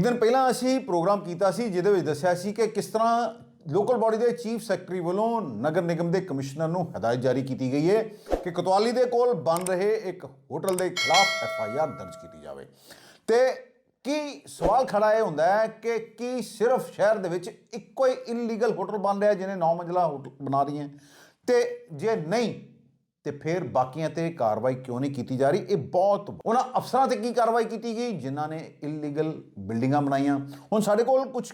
ਇੱਕ ਦਿਨ ਪਹਿਲਾਂ ਅਸੀਂ ਪ੍ਰੋਗਰਾਮ ਕੀਤਾ ਸੀ, ਜਿਹਦੇ ਵਿੱਚ ਦੱਸਿਆ ਸੀ ਕਿ ਕਿਸ ਤਰ੍ਹਾਂ ਲੋਕਲ ਬਾਡੀ ਦੇ ਚੀਫ ਸੈਕਟਰੀ ਵੱਲੋਂ ਨਗਰ ਨਿਗਮ ਦੇ ਕਮਿਸ਼ਨਰ ਨੂੰ ਹਦਾਇਤ ਜਾਰੀ ਕੀਤੀ ਗਈ ਹੈ ਕਿ ਕਤਵਾਲੀ ਦੇ ਕੋਲ ਬਣ ਰਹੇ ਇੱਕ ਹੋਟਲ ਦੇ ਖਿਲਾਫ ਐਫ ਆਈ ਆਰ ਦਰਜ ਕੀਤੀ ਜਾਵੇ। ਤੇ ਕੀ ਸਵਾਲ ਖੜਾ ਇਹ ਹੁੰਦਾ ਹੈ ਕਿ ਕੀ ਸਿਰਫ ਸ਼ਹਿਰ ਦੇ ਵਿੱਚ ਇੱਕੋ ਹੀ ਇਲੀਗਲ ਹੋਟਲ ਬਣ ਰਿਹਾ ਜਿਹਨੇ 9 ਮੰਜ਼ਲਾ ਹੋਟਲ ਬਣਾ ਰਹੀ ਹੈ? ਤੇ ਜੇ ਨਹੀਂ ਤੇ ਫਿਰ ਬਾਕੀਆਂ ਤੇ ਕਾਰਵਾਈ ਕਿਉਂ ਨਹੀਂ ਕੀਤੀ ਜਾ ਰਹੀ? ਇਹ ਬਹੁਤ ਉਹਨਾਂ ਅਫਸਰਾਂ ਤੇ ਕੀ ਕਾਰਵਾਈ ਕੀਤੀ ਗਈ? ਜਿਨ੍ਹਾਂ ਨੇ ਇਲੀਗਲ ਬਿਲਡਿੰਗਾਂ ਬਣਾਈਆਂ। ਹੁਣ ਸਾਡੇ ਕੋਲ ਕੁਝ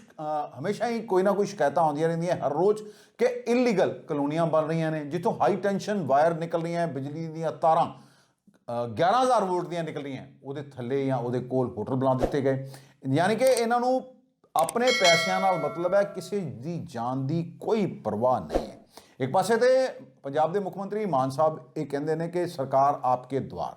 ਹਮੇਸ਼ਾ ਹੀ ਕੋਈ ਨਾ ਕੋਈ ਸ਼ਿਕਾਇਤਾਂ ਆਉਂਦੀਆਂ ਰਹਿੰਦੀਆਂ ਹਰ ਰੋਜ਼ ਕਿ ਇਲੀਗਲ ਕਲੋਨੀਆਂ ਬਣ ਰਹੀਆਂ ਨੇ ਜਿੱਥੋਂ ਹਾਈ ਟੈਂਸ਼ਨ ਵਾਇਰ ਨਿਕਲ ਰਹੀਆਂ ਬਿਜਲੀ ਦੀਆਂ ਤਾਰਾਂ ਅ, 11000 ਵੋਲਟ ਦੀਆਂ ਨਿਕਲ ਰਹੀਆਂ ਉਹਦੇ ਥੱਲੇ ਜਾਂ ਉਹਦੇ ਕੋਲ ਹੋਟਲ ਬਣਾ ਦਿੱਤੇ ਗਏ। ਯਾਨੀ ਕਿ ਇਹਨਾਂ ਨੂੰ ਆਪਣੇ ਪੈਸਿਆਂ ਨਾਲ ਮਤਲਬ ਹੈ ਕਿਸੇ ਦੀ ਜਾਨ ਦੀ ਕੋਈ ਪਰਵਾਹ ਨਹੀਂ ਹੈ। ਇੱਕ ਪਾਸੇ ਤੇ ਪੰਜਾਬ ਦੇ ਮੁੱਖ ਮੰਤਰੀ ਮਾਨ ਸਾਹਿਬ ਇਹ ਕਹਿੰਦੇ ਨੇ ਕਿ ਸਰਕਾਰ ਆਪਕੇ ਦਵਾਰ।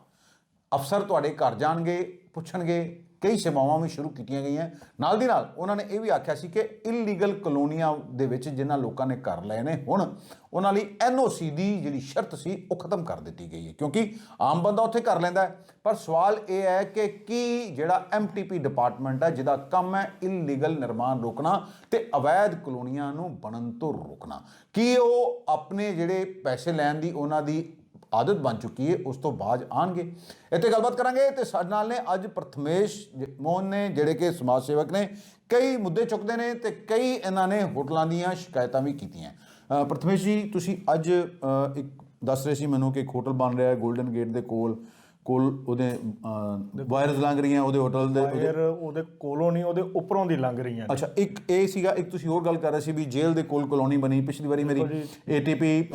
ਅਫਸਰ ਤੁਹਾਡੇ ਘਰ ਜਾਣਗੇ, ਪੁੱਛਣਗੇ ਕਈ ਸੇਵਾਵਾਂ ਵੀ ਸ਼ੁਰੂ ਕੀਤੀਆਂ ਗਈਆਂ। ਨਾਲ ਦੀ ਨਾਲ ਉਹਨਾਂ ਨੇ ਇਹ ਵੀ ਆਖਿਆ ਸੀ ਕਿ ਇਲੀਗਲ ਕਲੋਨੀਆਂ ਦੇ ਵਿੱਚ ਜਿਨ੍ਹਾਂ ਲੋਕਾਂ ਨੇ ਘਰ ਲਏ ਨੇ, ਹੁਣ ਉਹਨਾਂ ਲਈ ਐਨਓਸੀ ਦੀ ਜਿਹੜੀ ਸ਼ਰਤ ਸੀ, ਉਹ ਖਤਮ ਕਰ ਦਿੱਤੀ ਗਈ ਹੈ। ਕਿਉਂਕਿ ਆਮ ਬੰਦਾ ਉੱਥੇ ਕਰ ਲੈਂਦਾ ਹੈ। ਪਰ ਸਵਾਲ ਇਹ ਹੈ ਕਿ ਕੀ ਜਿਹੜਾ ਐਮਟੀਪੀ ਡਿਪਾਰਟਮੈਂਟ ਹੈ, ਜਿਹਦਾ ਕੰਮ ਹੈ ਇਲੀਗਲ ਨਿਰਮਾਣ ਰੋਕਣਾ ਤੇ ਅਵੈਧ ਕਲੋਨੀਆਂ ਨੂੰ ਬਣਨ ਤੋਂ ਰੋਕਣਾ, ਕੀ ਉਹ ਆਪਣੇ ਜਿਹੜੇ ਪੈਸੇ ਲੈਣ ਦੀ ਉਹਨਾਂ ਦੀ ਆਦਤ ਬਣ ਚੁੱਕੀ ਹੈ ਉਸ ਤੋਂ ਬਾਅਦ ਆਣਗੇ। ਇੱਥੇ ਗੱਲਬਾਤ ਕਰਾਂਗੇ ਤੇ ਸਾਡੇ ਨਾਲ ਨੇ ਅੱਜ ਪ੍ਰਥਮੇਸ਼ ਜ- ਮੋਹਨ ਨੇ, ਜਿਹੜੇ ਕਿ ਸਮਾਜ ਸੇਵਕ ਨੇ, ਕਈ ਮੁੱਦੇ ਚੁੱਕਦੇ ਨੇ ਤੇ ਕਈ ਇਹਨਾਂ ਨੇ ਹੋਟਲਾਂ ਦੀਆਂ ਸ਼ਿਕਾਇਤਾਂ ਵੀ ਕੀਤੀਆਂ। ਪ੍ਰਥਮੇਸ਼ ਜੀ, ਤੁਸੀਂ ਅੱਜ ਇੱਕ ਦੱਸ ਰਹੇ ਸੀ ਮੈਨੂੰ ਕਿ ਇੱਕ ਹੋਟਲ ਬਣ ਰਿਹਾ ਹੈ 골ਡਨ ਗੇਟ ਦੇ ਕੋਲ। ਕੋਲ ਉਹਦੇ ਵਾਇਰਸ ਲੰਘ ਰਹੀਆਂ ਉਹਦੇ ਹੋਟਲ ਦੇ ਫਿਰ ਉਹਦੇ ਕੋਲੋਂ ਨਹੀਂ ਉਹਦੇ ਉੱਪਰੋਂ ਦੀ ਲੰਘ ਰਹੀਆਂ। ਅੱਛਾ ਇੱਕ ਇਹ ਸੀਗਾ ਇੱਕ ਤੁਸੀਂ ਹੋਰ ਗੱਲ ਕਰ ਰਹੇ ਸੀ ਵੀ ਜੇਲ੍ਹ ਦੇ ਕੋਲ ਕਲੋਨੀ ਬਣੀ। ਪਿਛਲੀ ਵਾਰੀ ਮੇਰੀ ਏਟੀਪੀ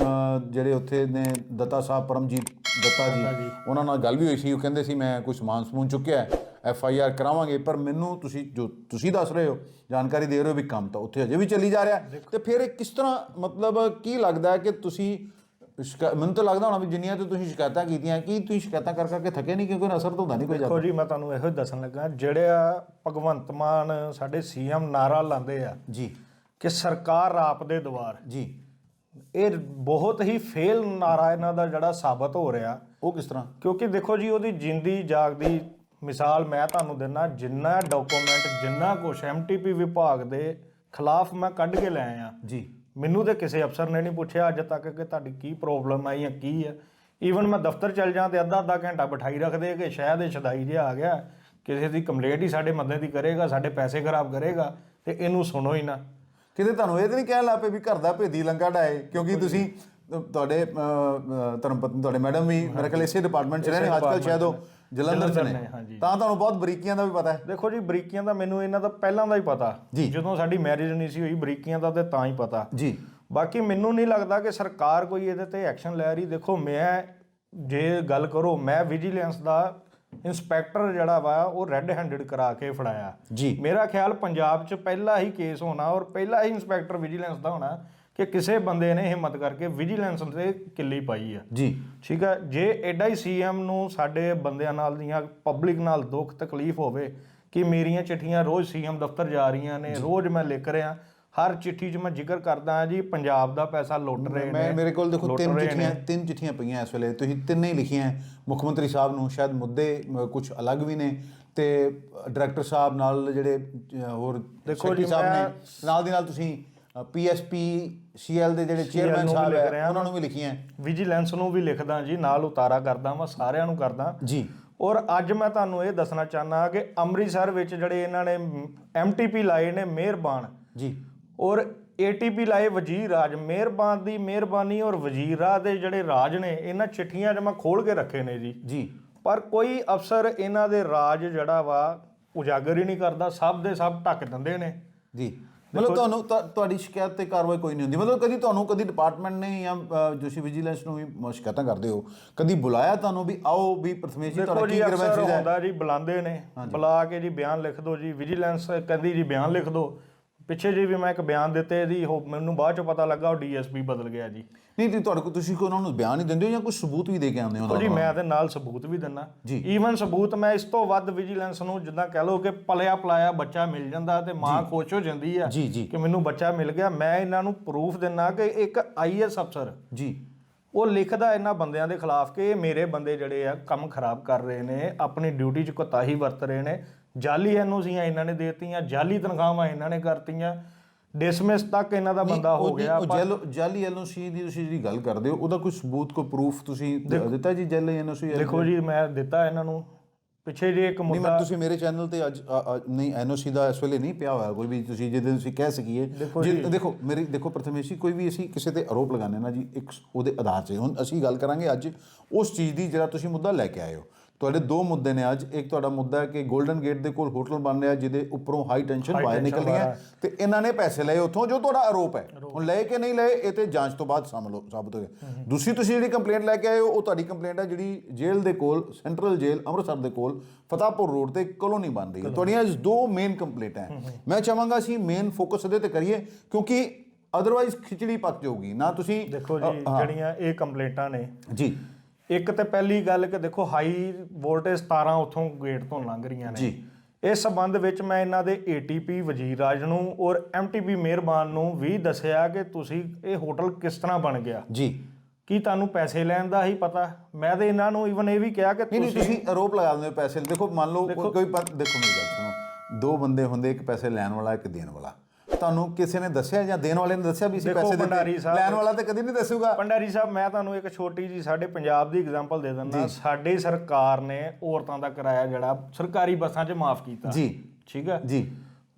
ਜਿਹੜੇ ਉੱਥੇ ਨੇ ਦੱਤਾ ਸਾਹਿਬ ਪਰਮਜੀਤ ਦੱਤਾ ਜੀ ਉਹਨਾਂ ਨਾਲ ਗੱਲ ਵੀ ਹੋਈ ਸੀ। ਉਹ ਕਹਿੰਦੇ ਸੀ ਮੈਂ ਕੋਈ ਸਮਾਨ ਸਮੂਨ ਚੁੱਕਿਆ ਐਫ ਆਈ ਆਰ ਕਰਾਵਾਂਗੇ ਪਰ ਮੈਨੂੰ ਤੁਸੀਂ ਜੋ ਤੁਸੀਂ ਦੱਸ ਰਹੇ ਹੋ ਜਾਣਕਾਰੀ ਦੇ ਰਹੇ ਹੋ ਵੀ ਕੰਮ ਤਾਂ ਉੱਥੇ ਅਜੇ ਵੀ ਚੱਲੀ ਜਾ ਰਿਹਾ ਤੇ ਫਿਰ ਇਹ ਕਿਸ ਤਰ੍ਹਾਂ ਮਤਲਬ ਕੀ ਲੱਗਦਾ ਹੈ ਕਿ ਤੁਸੀਂ ਸ਼ਿਕਾ- ਮੈਨੂੰ ਤਾਂ ਲੱਗਦਾ ਹੋਣਾ ਵੀ ਜਿੰਨੀਆਂ ਤੇ ਤੁਸੀਂ ਸ਼ਿਕਾਇਤਾਂ ਕੀਤੀਆਂ ਕੀ ਤੁਸੀਂ ਸ਼ਿਕਾਇਤਾਂ ਕਰ ਕਰਕੇ ਥੱਕੇ ਨਹੀਂ? ਕਿਉਂਕਿ ਅਸਰ ਤਾਂ ਹੁੰਦਾ ਨਹੀਂ ਕੋਈ ਜ਼ਿਆਦਾ। ਦੇਖੋ ਜੀ ਮੈਂ ਤੁਹਾਨੂੰ ਇਹੋ ਹੀ ਦੱਸਣ ਲੱਗਾ ਜਿਹੜਾ ਭਗਵੰਤ ਮਾਨ ਸਾਡੇ ਸੀਐਮ ਨਾਰਾ ਲਾਉਂਦੇ ਆ ਜੀ। ਕਿ ਸਰਕਾਰ ਆਪ ਦੇ ਦਵਾਰ। ਜੀ। ਇਹ ਬਹੁਤ ਹੀ ਫੇਲ ਨਾਰਾ ਇਹਨਾਂ ਦਾ ਜਿਹੜਾ ਸਾਬਤ ਹੋ ਰਿਹਾ। ਉਹ ਕਿਸ ਤਰ੍ਹਾਂ? ਕਿਉਂਕਿ ਦੇਖੋ ਜੀ ਉਹਦੀ ਜਿੰਦੀ ਜਾਗਦੀ ਮਿਸਾਲ ਮੈਂ ਤੁਹਾਨੂੰ ਦਿੰਨਾ ਜਿੰਨਾ ਡਾਕੂਮੈਂਟ ਜਿੰਨਾ ਕੁਛ ਐਮਟੀਪੀ ਵਿਭਾਗ ਦੇ ਖਿਲਾਫ ਮੈਂ ਕੱਢ ਕੇ ਲੈ ਆਇਆ। ਜੀ। ਮੈਨੂੰ ਤੇ ਕਿਸੇ ਅਫਸਰ ਨੇ ਨਹੀਂ ਪੁੱਛਿਆ ਅੱਜ ਤੱਕ ਕਿ ਤੁਹਾਡੀ ਕੀ ਪ੍ਰੋਬਲਮ ਹੈ ਜਾਂ ਕੀ ਹੈ ਈਵਨ ਮੈਂ ਦਫ਼ਤਰ ਚੱਲ ਜਾਂ ਤੇ ਅੱਧਾ ਅੱਧਾ ਘੰਟਾ ਬਿਠਾਈ ਰੱਖਦੇ ਕਿ ਸ਼ਾਇਦ ਇਹ ਛਦਾਈ ਜਿਹਾ ਆ ਗਿਆ। ਕਿਸੇ ਦੀ ਕੰਪਲੇਂਟ ਹੀ ਸਾਡੇ ਮੱਦੇ ਦੀ ਕਰੇਗਾ ਸਾਡੇ ਪੈਸੇ ਖਰਾਬ ਕਰੇਗਾ ਤੇ ਇਹਨੂੰ ਸੁਣੋ ਹੀ ਨਾ। ਕਿਤੇ ਤੁਹਾਨੂੰ ਇਹ ਤਾਂ ਨਹੀਂ ਕਹਿਣ ਲੱਪੇ ਵੀ ਘਰ ਦਾ ਭੇਦੀ ਲੰਗਾ ਡਾਏ ਕਿਉਂਕਿ ਤੁਸੀਂ ਤੁਹਾਡੇ ਅ, ਅ, ਧਰਮ ਪਤਨੀ ਤੁਹਾਡੇ ਮੈਡਮ ਵੀ ਮੇਰੇ ਖਿਆਲ ਇਸੇ ਡਿਪਾਰਟਮੈਂਟ ਚ ਰਹੇ ਨੇ ਅੱਜ ਕੱਲ੍ਹ ਸ਼ਾਇਦ ਉਹ ਜਲੰਧਰ ਚ ਨੇ। ਹਾਂਜੀ। ਤਾਂ ਤੁਹਾਨੂੰ ਬਹੁਤ ਬਰੀਕੀਆਂ ਦਾ ਵੀ ਪਤਾ ਹੈ। ਦੇਖੋ ਜੀ ਬਰੀਕੀਆਂ ਦਾ ਮੈਨੂੰ ਇਹਨਾਂ ਦਾ ਪਹਿਲਾਂ ਦਾ ਹੀ ਪਤਾ। ਜਦੋਂ ਸਾਡੀ ਮੈਰਿਜ ਨਹੀਂ ਸੀ ਹੋਈ ਬਰੀਕੀਆਂ ਦਾ ਤੇ ਤਾਂ ਹੀ ਪਤਾ। ਜੀ। ਬਾਕੀ ਮੈਨੂੰ ਨਹੀਂ ਲੱਗਦਾ ਕਿ ਸਰਕਾਰ ਕੋਈ ਇਹਦੇ ਤੇ ਐਕਸ਼ਨ ਲੈ ਰਹੀ। ਦੇਖੋ ਮੈਂ ਜੇ ਗੱਲ ਕਰੋ ਮੈਂ ਵਿਜੀਲੈਂਸ ਦਾ ਇਨਸਪੈਕਟਰ ਜਿਹੜਾ ਵਾ ਉਹ ਰੈੱਡ ਹੈਂਡਡ ਕਰਾ ਕੇ ਫੜਾਇਆ। ਜੀ। ਮੇਰਾ ਖਿਆਲ ਪੰਜਾਬ 'ਚ ਪਹਿਲਾ ਹੀ ਕੇਸ ਹੋਣਾ ਔਰ ਪਹਿਲਾ ਹੀ ਇਨਸਪੈਕਟਰ ਵਿਜੀਲੈਂਸ ਦਾ ਹੋਣਾ। ਕਿ ਕਿਸੇ ਬੰਦੇ ਨੇ ਹਿੰਮਤ ਕਰਕੇ ਵਿਜੀਲੈਂਸ ਤੇ ਕਿੱਲੀ ਪਾਈ ਆ ਜੀ ਠੀਕ ਹੈ ਜੇ ਐਡਾ ਹੀ ਸੀਐਮ ਨੂੰ ਸਾਡੇ ਬੰਦਿਆਂ ਨਾਲ ਦੀਆਂ ਪਬਲਿਕ ਨਾਲ ਦੁੱਖ ਤਕਲੀਫ ਹੋਵੇ ਕਿ ਮੇਰੀਆਂ ਚਿੱਠੀਆਂ ਰੋਜ਼ ਸੀਐਮ ਦਫ਼ਤਰ ਜਾ ਰਹੀਆਂ ਨੇ ਰੋਜ਼ ਮੈਂ ਲਿਖ ਰਿਹਾ ਹਰ ਚਿੱਠੀ 'ਚ ਮੈਂ ਜ਼ਿਕਰ ਕਰਦਾ ਹਾਂ ਜੀ ਪੰਜਾਬ ਦਾ ਪੈਸਾ ਲੁੱਟ ਰਹੇ ਨੇ ਮੈਂ ਮੇਰੇ ਕੋਲ ਦੇਖੋ ਤਿੰਨ ਚਿੱਠੀਆਂ। ਤਿੰਨ ਚਿੱਠੀਆਂ ਪਈਆਂ ਇਸ ਵੇਲੇ ਤੁਸੀਂ ਤਿੰਨੇ ਹੀ ਲਿਖੀਆਂ। ਮੁੱਖ ਮੰਤਰੀ ਸਾਹਿਬ ਨੂੰ ਸ਼ਾਇਦ ਮੁੱਦੇ ਕੁਝ ਅਲੱਗ ਵੀ ਨੇ ਤੇ ਡਾਇਰੈਕਟਰ ਸਾਹਿਬ ਨਾਲ ਜਿਹੜੇ ਹੋਰ ਦੇਖੋ ਜੀ, ਸਾਹਿਬ ਨੇ ਨਾਲ ਦੀ ਨਾਲ ਤੁਸੀਂ ਪੀਐਸਪੀ ਸੀਐਲ ਦੇ ਜਿਹੜੇ ਚੇਅਰਮੈਨ ਸਾਹਿਬ ਹੈ ਉਹਨਾਂ ਨੂੰ ਵੀ ਲਿਖੀਆਂ। ਵਿਜੀਲੈਂਸ ਨੂੰ ਵੀ ਲਿਖਦਾ ਜੀ ਨਾਲ ਉਤਾਰਾ ਕਰਦਾ ਮੈਂ ਸਾਰਿਆਂ ਨੂੰ ਕਰਦਾ। ਜੀ। ਔਰ ਅੱਜ ਮੈਂ ਤੁਹਾਨੂੰ ਇਹ ਦੱਸਣਾ ਚਾਹਨਾ ਕਿ ਅੰਮ੍ਰਿਤਸਰ ਵਿੱਚ ਜਿਹੜੇ ਇਹਨਾਂ ਨੇ ਐਮਟੀਪੀ ਲਾਏ ਨੇ ਮਿਹਰਬਾਨ। ਜੀ। ਔਰ ਏਟੀਪੀ ਲਾਏ ਵਜ਼ੀਰ ਰਾਜ ਮਿਹਰਬਾਨ ਦੀ ਮਿਹਰਬਾਨੀ ਔਰ ਵਜ਼ੀਰ ਰਾਜ ਦੇ ਜਿਹੜੇ ਰਾਜ ਨੇ ਇਹਨਾਂ ਚਿੱਠੀਆਂ 'ਚ ਮੈਂ ਖੋਲ ਕੇ ਰੱਖੇ ਨੇ ਜੀ। ਜੀ। ਪਰ ਕੋਈ ਅਫਸਰ ਇਹਨਾਂ ਦੇ ਰਾਜ ਜਿਹੜਾ ਵਾ ਉਜਾਗਰ ਹੀ ਨਹੀਂ ਕਰਦਾ ਸਭ ਦੇ ਸਭ ਢੱਕ ਦਿੰਦੇ ਨੇ। ਜੀ। ਮਤਲਬ ਤੁਹਾਨੂੰ ਤੁਹਾ- ਤੁਹਾਡੀ ਸ਼ਿਕਾਇਤ ਤੇ ਕਾਰਵਾਈ ਕੋਈ ਨਹੀਂ ਹੁੰਦੀ। ਮਤਲਬ ਕਦੀ ਤੁਹਾਨੂੰ ਕਦੀ ਡਿਪਾਰਟਮੈਂਟ ਨੇ ਜਾਂ ਅ, ਤੁਸੀਂ ਵਿਜੀਲੈਂਸ ਨੂੰ ਵੀ ਸ਼ਿਕਾਇਤਾਂ ਕਰਦੇ ਹੋ। ਕਦੀ ਬੁਲਾਇਆ ਤੁਹਾਨੂੰ ਵੀ ਆਓ ਵੀ ਪ੍ਰਥਮੇਸ਼ ਜੀ ਦੇਖੋ ਤੁਹਾਡਾ ਜੀ ਕੀ ਅਫਸਰ ਗ੍ਰਵੈਂਸ ਹੈ? ਹੁੰਦਾ ਜੀ ਬੁਲਾਉਂਦੇ ਨੇ। ਬੁਲਾ ਕੇ ਜੀ ਬਿਆਨ ਲਿਖ ਦਿਓ ਜੀ ਵਿਜੀਲੈਂਸ ਕਹਿੰਦੀ ਜੀ ਬਿਆਨ ਲਿਖ ਦਿਓ। ਪਿੱਛੇ ਜੀ ਵੀ ਮੈਂ ਇੱਕ ਬਿਆਨ ਦਿੱਤੇ ਜੀ ਉਹ ਮੈਨੂੰ ਬਾਅਦ ਚੋਂ ਪਤਾ ਲੱਗਾ ਉਹ ਡੀਐਸਪੀ ਬਦਲ ਗਿਆ ਜੀ। ਨਹੀਂ ਤੇ ਤੁਹਾਡੇ ਕੋਲ ਤੁਸੀਂ ਕੋਈ ਉਹਨਾਂ ਨੂੰ ਬਿਆਨ ਨਹੀਂ ਦਿੰਦੇ ਹੋ ਜਾਂ ਕੋਈ ਸਬੂਤ ਵੀ ਦੇ ਕੇ ਆਉਂਦੇ ਹੋ ਉਹ ਉਹਨਾਂ ਜੀ ਨੂੰ ਮੈਂ ਤੇ ਨਾਲ ਸਬੂਤ ਵੀ ਦਿੰਨਾ। ਈਵਨ ਸਬੂਤ ਮੈਂ ਇਸ ਤੋਂ ਵੱਧ ਵਿਜੀਲੈਂਸ ਨੂੰ ਜਿੱਦਾਂ ਕਹਿ ਲਓ ਕਿ ਪਲਿਆ ਪਲਾਇਆ ਬੱਚਾ ਮਿਲ ਜਾਂਦਾ ਤੇ ਮਾਂ ਖੁਸ਼ ਹੋ ਜਾਂਦੀ ਆ। ਕਿ ਮੈਨੂੰ ਬੱਚਾ ਮਿਲ ਗਿਆ ਮੈਂ ਇਹਨਾਂ ਨੂੰ ਪ੍ਰੂਫ ਦਿੰਨਾ ਕਿ ਇੱਕ ਆਈਐਸ ਅਫਸਰ ਜੀ। ਉਹ ਲਿਖਦਾ ਇਹਨਾਂ ਬੰਦਿਆਂ ਦੇ ਖਿਲਾਫ ਕਿ ਇਹ ਮੇਰੇ ਬੰਦੇ ਜਿਹੜੇ ਆ ਕੰਮ ਖਰਾਬ ਕਰ ਰਹੇ ਨੇ ਆਪਣੀ ਡਿਊਟੀ 'ਚ ਕੋਤਾਹੀ ਵਰਤ ਰਹੇ ਨੇ ਜਾਲੀ ਐਨਓਸੀਆਂ ਇਹਨਾਂ ਨੇ ਦੇਤੀਆਂ ਜਾਲੀ ਤਨਖਾਹਾਂ ਇਹਨਾਂ ਨੇ ਕਰਤੀਆਂ। ਡਿਸਮਿਸ ਤੱਕ ਇਹਨਾਂ ਦਾ ਬੰਦਾ ਹੋ ਗਿਆ ਉਹ ਜੈਲ ਐਲਓਸੀ ਦੀ ਤੁਸੀਂ ਜਿਹੜੀ ਗੱਲ ਕਰਦੇ ਹੋ ਉਹਦਾ ਕੋਈ ਸਬੂਤ ਕੋਈ ਪ੍ਰੂਫ ਤੁਸੀਂ ਦਿੱਤਾ ਜੀ ਜੈਲ ਐਨਓਸੀ ਦੇਖੋ ਜੀ ਮੈਂ ਦਿੱਤਾ ਇਹਨਾਂ ਨੂੰ। ਪਿੱਛੇ ਜੇ ਇੱਕ ਨਹੀਂ ਮੁੱਦਾ ਮੈਂ ਤੁਸੀਂ ਮੇਰੇ ਚੈਨਲ ਤੇ ਅੱਜ ਨਹੀਂ ਐਨਓਸੀ ਦਾ ਇਸ ਵੇਲੇ ਨਹੀਂ ਪਿਆ ਹੋਇਆ ਕੋਈ ਵੀ ਤੁਸੀਂ ਜਿਹਦੇ ਤੁਸੀਂ ਕਹਿ ਸਕੀਏ। ਦੇਖੋ ਮੇਰੀ ਦੇਖੋ ਪ੍ਰਥਮੇਸ਼ੀ ਕੋਈ ਵੀ ਅਸੀਂ ਕਿਸੇ ਤੇ ਆਰੋਪ ਲਗਾਉਂਦੇ ਨਾ ਜੀ ਇੱਕ ਉਹਦੇ ਆਧਾਰ 'ਤੇ। ਹੁਣ ਅਸੀਂ ਗੱਲ ਕਰਾਂਗੇ ਅੱਜ ਉਸ ਚੀਜ਼ ਦੀ ਜਿਹੜਾ ਤੁਸੀਂ ਮੁੱਦਾ ਲੈ ਕੇ ਆਏ ਹੋ। ਤੁਹਾਡੇ ਦੋ ਮੁੱਦੇ ਨੇ ਅੱਜ। ਇੱਕ ਤੁਹਾਡਾ ਮੁੱਦਾ ਹੈ ਕਿ 골ਡਨ ਗੇਟ ਦੇ ਕੋਲ ਹੋਟਲ ਬਣ ਰਿਹਾ ਜਿਹਦੇ ਉੱਪਰੋਂ ਹਾਈ ਟੈਂਸ਼ਨ ਵਾਇਰ ਨਿਕਲ ਰਹੀਆਂ ਤੇ ਇਹਨਾਂ ਨੇ ਪੈਸੇ ਲਏ ਉੱਥੋਂ ਜੋ ਤੁਹਾਡਾ ਆਰੋਪ ਹੈ। ਹੁਣ ਲਏ ਕਿ ਨਹੀਂ ਲਏ ਇਹ ਤੇ ਜਾਂਚ ਤੋਂ ਬਾਅਦ ਸਾਬਤ ਹੋਏਗਾ ਦੂਸਰੀ ਤੁਸੀਂ ਜਿਹੜੀ ਕੰਪਲੇਂਟ ਲੈ ਕੇ ਆਏ ਹੋ ਉਹ ਤੁਹਾਡੀ ਕੰਪਲੇਂਟ ਹੈ ਜਿਹੜੀ ਜੇਲ੍ਹ ਦੇ ਕੋਲ ਸੈਂਟਰਲ ਜੇਲ੍ਹ ਅੰਮ੍ਰਿਤਸਰ ਦੇ ਕੋਲ ਫਤਾਪੁਰ ਰੋਡ ਤੇ ਕਲੋਨੀ ਬਣ ਰਹੀ ਹੈ। ਤੁਹਾਡੀਆਂ ਅੱਜ ਦੋ ਮੇਨ ਕੰਪਲੇਂਟਾਂ ਹੈ। ਮੈਂ ਚਾਹਾਂਗਾ ਅਸੀਂ ਮੇਨ ਫੋਕਸ ਇਹਦੇ ਤੇ ਕਰੀਏ ਕਿਉਂਕਿ ਅਦਰਵਾਈਜ਼ ਖਿਚੜੀ ਪੱਕ ਜਾਊਗੀ। ਨਾ ਤੁਸੀਂ ਦੇਖੋ ਜੀ ਜਿਹੜੀਆਂ ਇਹ ਕੰਪਲੇਂਟਾਂ ਨੇ ਜੀ। ਇੱਕ ਤੇ ਪਹਿਲੀ ਗੱਲ ਕਿ ਦੇਖੋ ਹਾਈ ਵੋਲਟੇਜ ਤਾਰਾਂ ਉੱਥੋਂ ਗੇਟ ਤੋਂ ਲੰਘ ਰਹੀਆਂ ਨੇ। ਜੀ। ਇਸ ਸੰਬੰਧ ਵਿੱਚ ਮੈਂ ਇਹਨਾਂ ਦੇ ਏਟੀਪੀ ਵਜ਼ੀਰ ਰਾਜ ਨੂੰ ਔਰ ਐਮਟੀਪੀ ਮਿਹਰਬਾਨ ਨੂੰ ਵੀ ਦੱਸਿਆ ਕਿ ਤੁਸੀਂ ਇਹ ਹੋਟਲ ਕਿਸ ਤਰ੍ਹਾਂ ਬਣ ਗਿਆ। ਜੀ। ਕੀ ਤੁਹਾਨੂੰ ਪੈਸੇ ਲੈਣ ਦਾ ਹੀ ਪਤਾ? ਮੈਂ ਤੇ ਇਹਨਾਂ ਨੂੰ ਈਵਨ ਇਹ ਵੀ ਕਿਹਾ ਕਿ ਨਹੀਂ ਨਹੀਂ ਤੁਸੀਂ ਤੁਸੀਂ ਆਰੋਪ ਲਗਾ ਦਿੰਦੇ ਹੋ ਪੈਸੇ। ਦੇਖੋ ਮੰਨ ਲਓ ਕੋਈ ਦੇਖੋ ਮੇਰੀ ਗੱਲ ਸੁਣੋ। ਦੋ ਬੰਦੇ ਹੁੰਦੇ ਇੱਕ ਪੈਸੇ ਲੈਣ ਵਾਲਾ ਇੱਕ ਦੇਣ ਵਾਲਾ। ਤੁਹਾਨੂੰ ਕਿਸੇ ਨੇ ਦੱਸਿਆ ਜਾਂ ਦੇਣ ਵਾਲੇ ਨੇ ਦੱਸਿਆ ਵੀ ਅਸੀਂ ਪੈਸੇ ਭੰਡਾਰੀ ਦਿੱਤੇ ਲੈਣ ਵਾਲਾ ਤਾਂ ਕਦੀ ਨਹੀਂ ਦੱਸੂਗਾ। ਪੰਡਾਰੀ ਸਾਹਿਬ ਮੈਂ ਤੁਹਾਨੂੰ ਇੱਕ ਛੋਟੀ ਜੀ ਸਾਡੇ ਪੰਜਾਬ ਦੀ ਐਗਜ਼ਾਮਪਲ ਦੇ ਦਿੰਦਾ। ਸਾਡੀ ਸਰਕਾਰ ਨੇ ਔਰਤਾਂ ਦਾ ਕਿਰਾਇਆ ਜਿਹੜਾ ਸਰਕਾਰੀ ਬੱਸਾਂ 'ਚ ਮਾਫ ਕੀਤਾ। ਜੀ। ਠੀਕ ਹੈ? ਜੀ।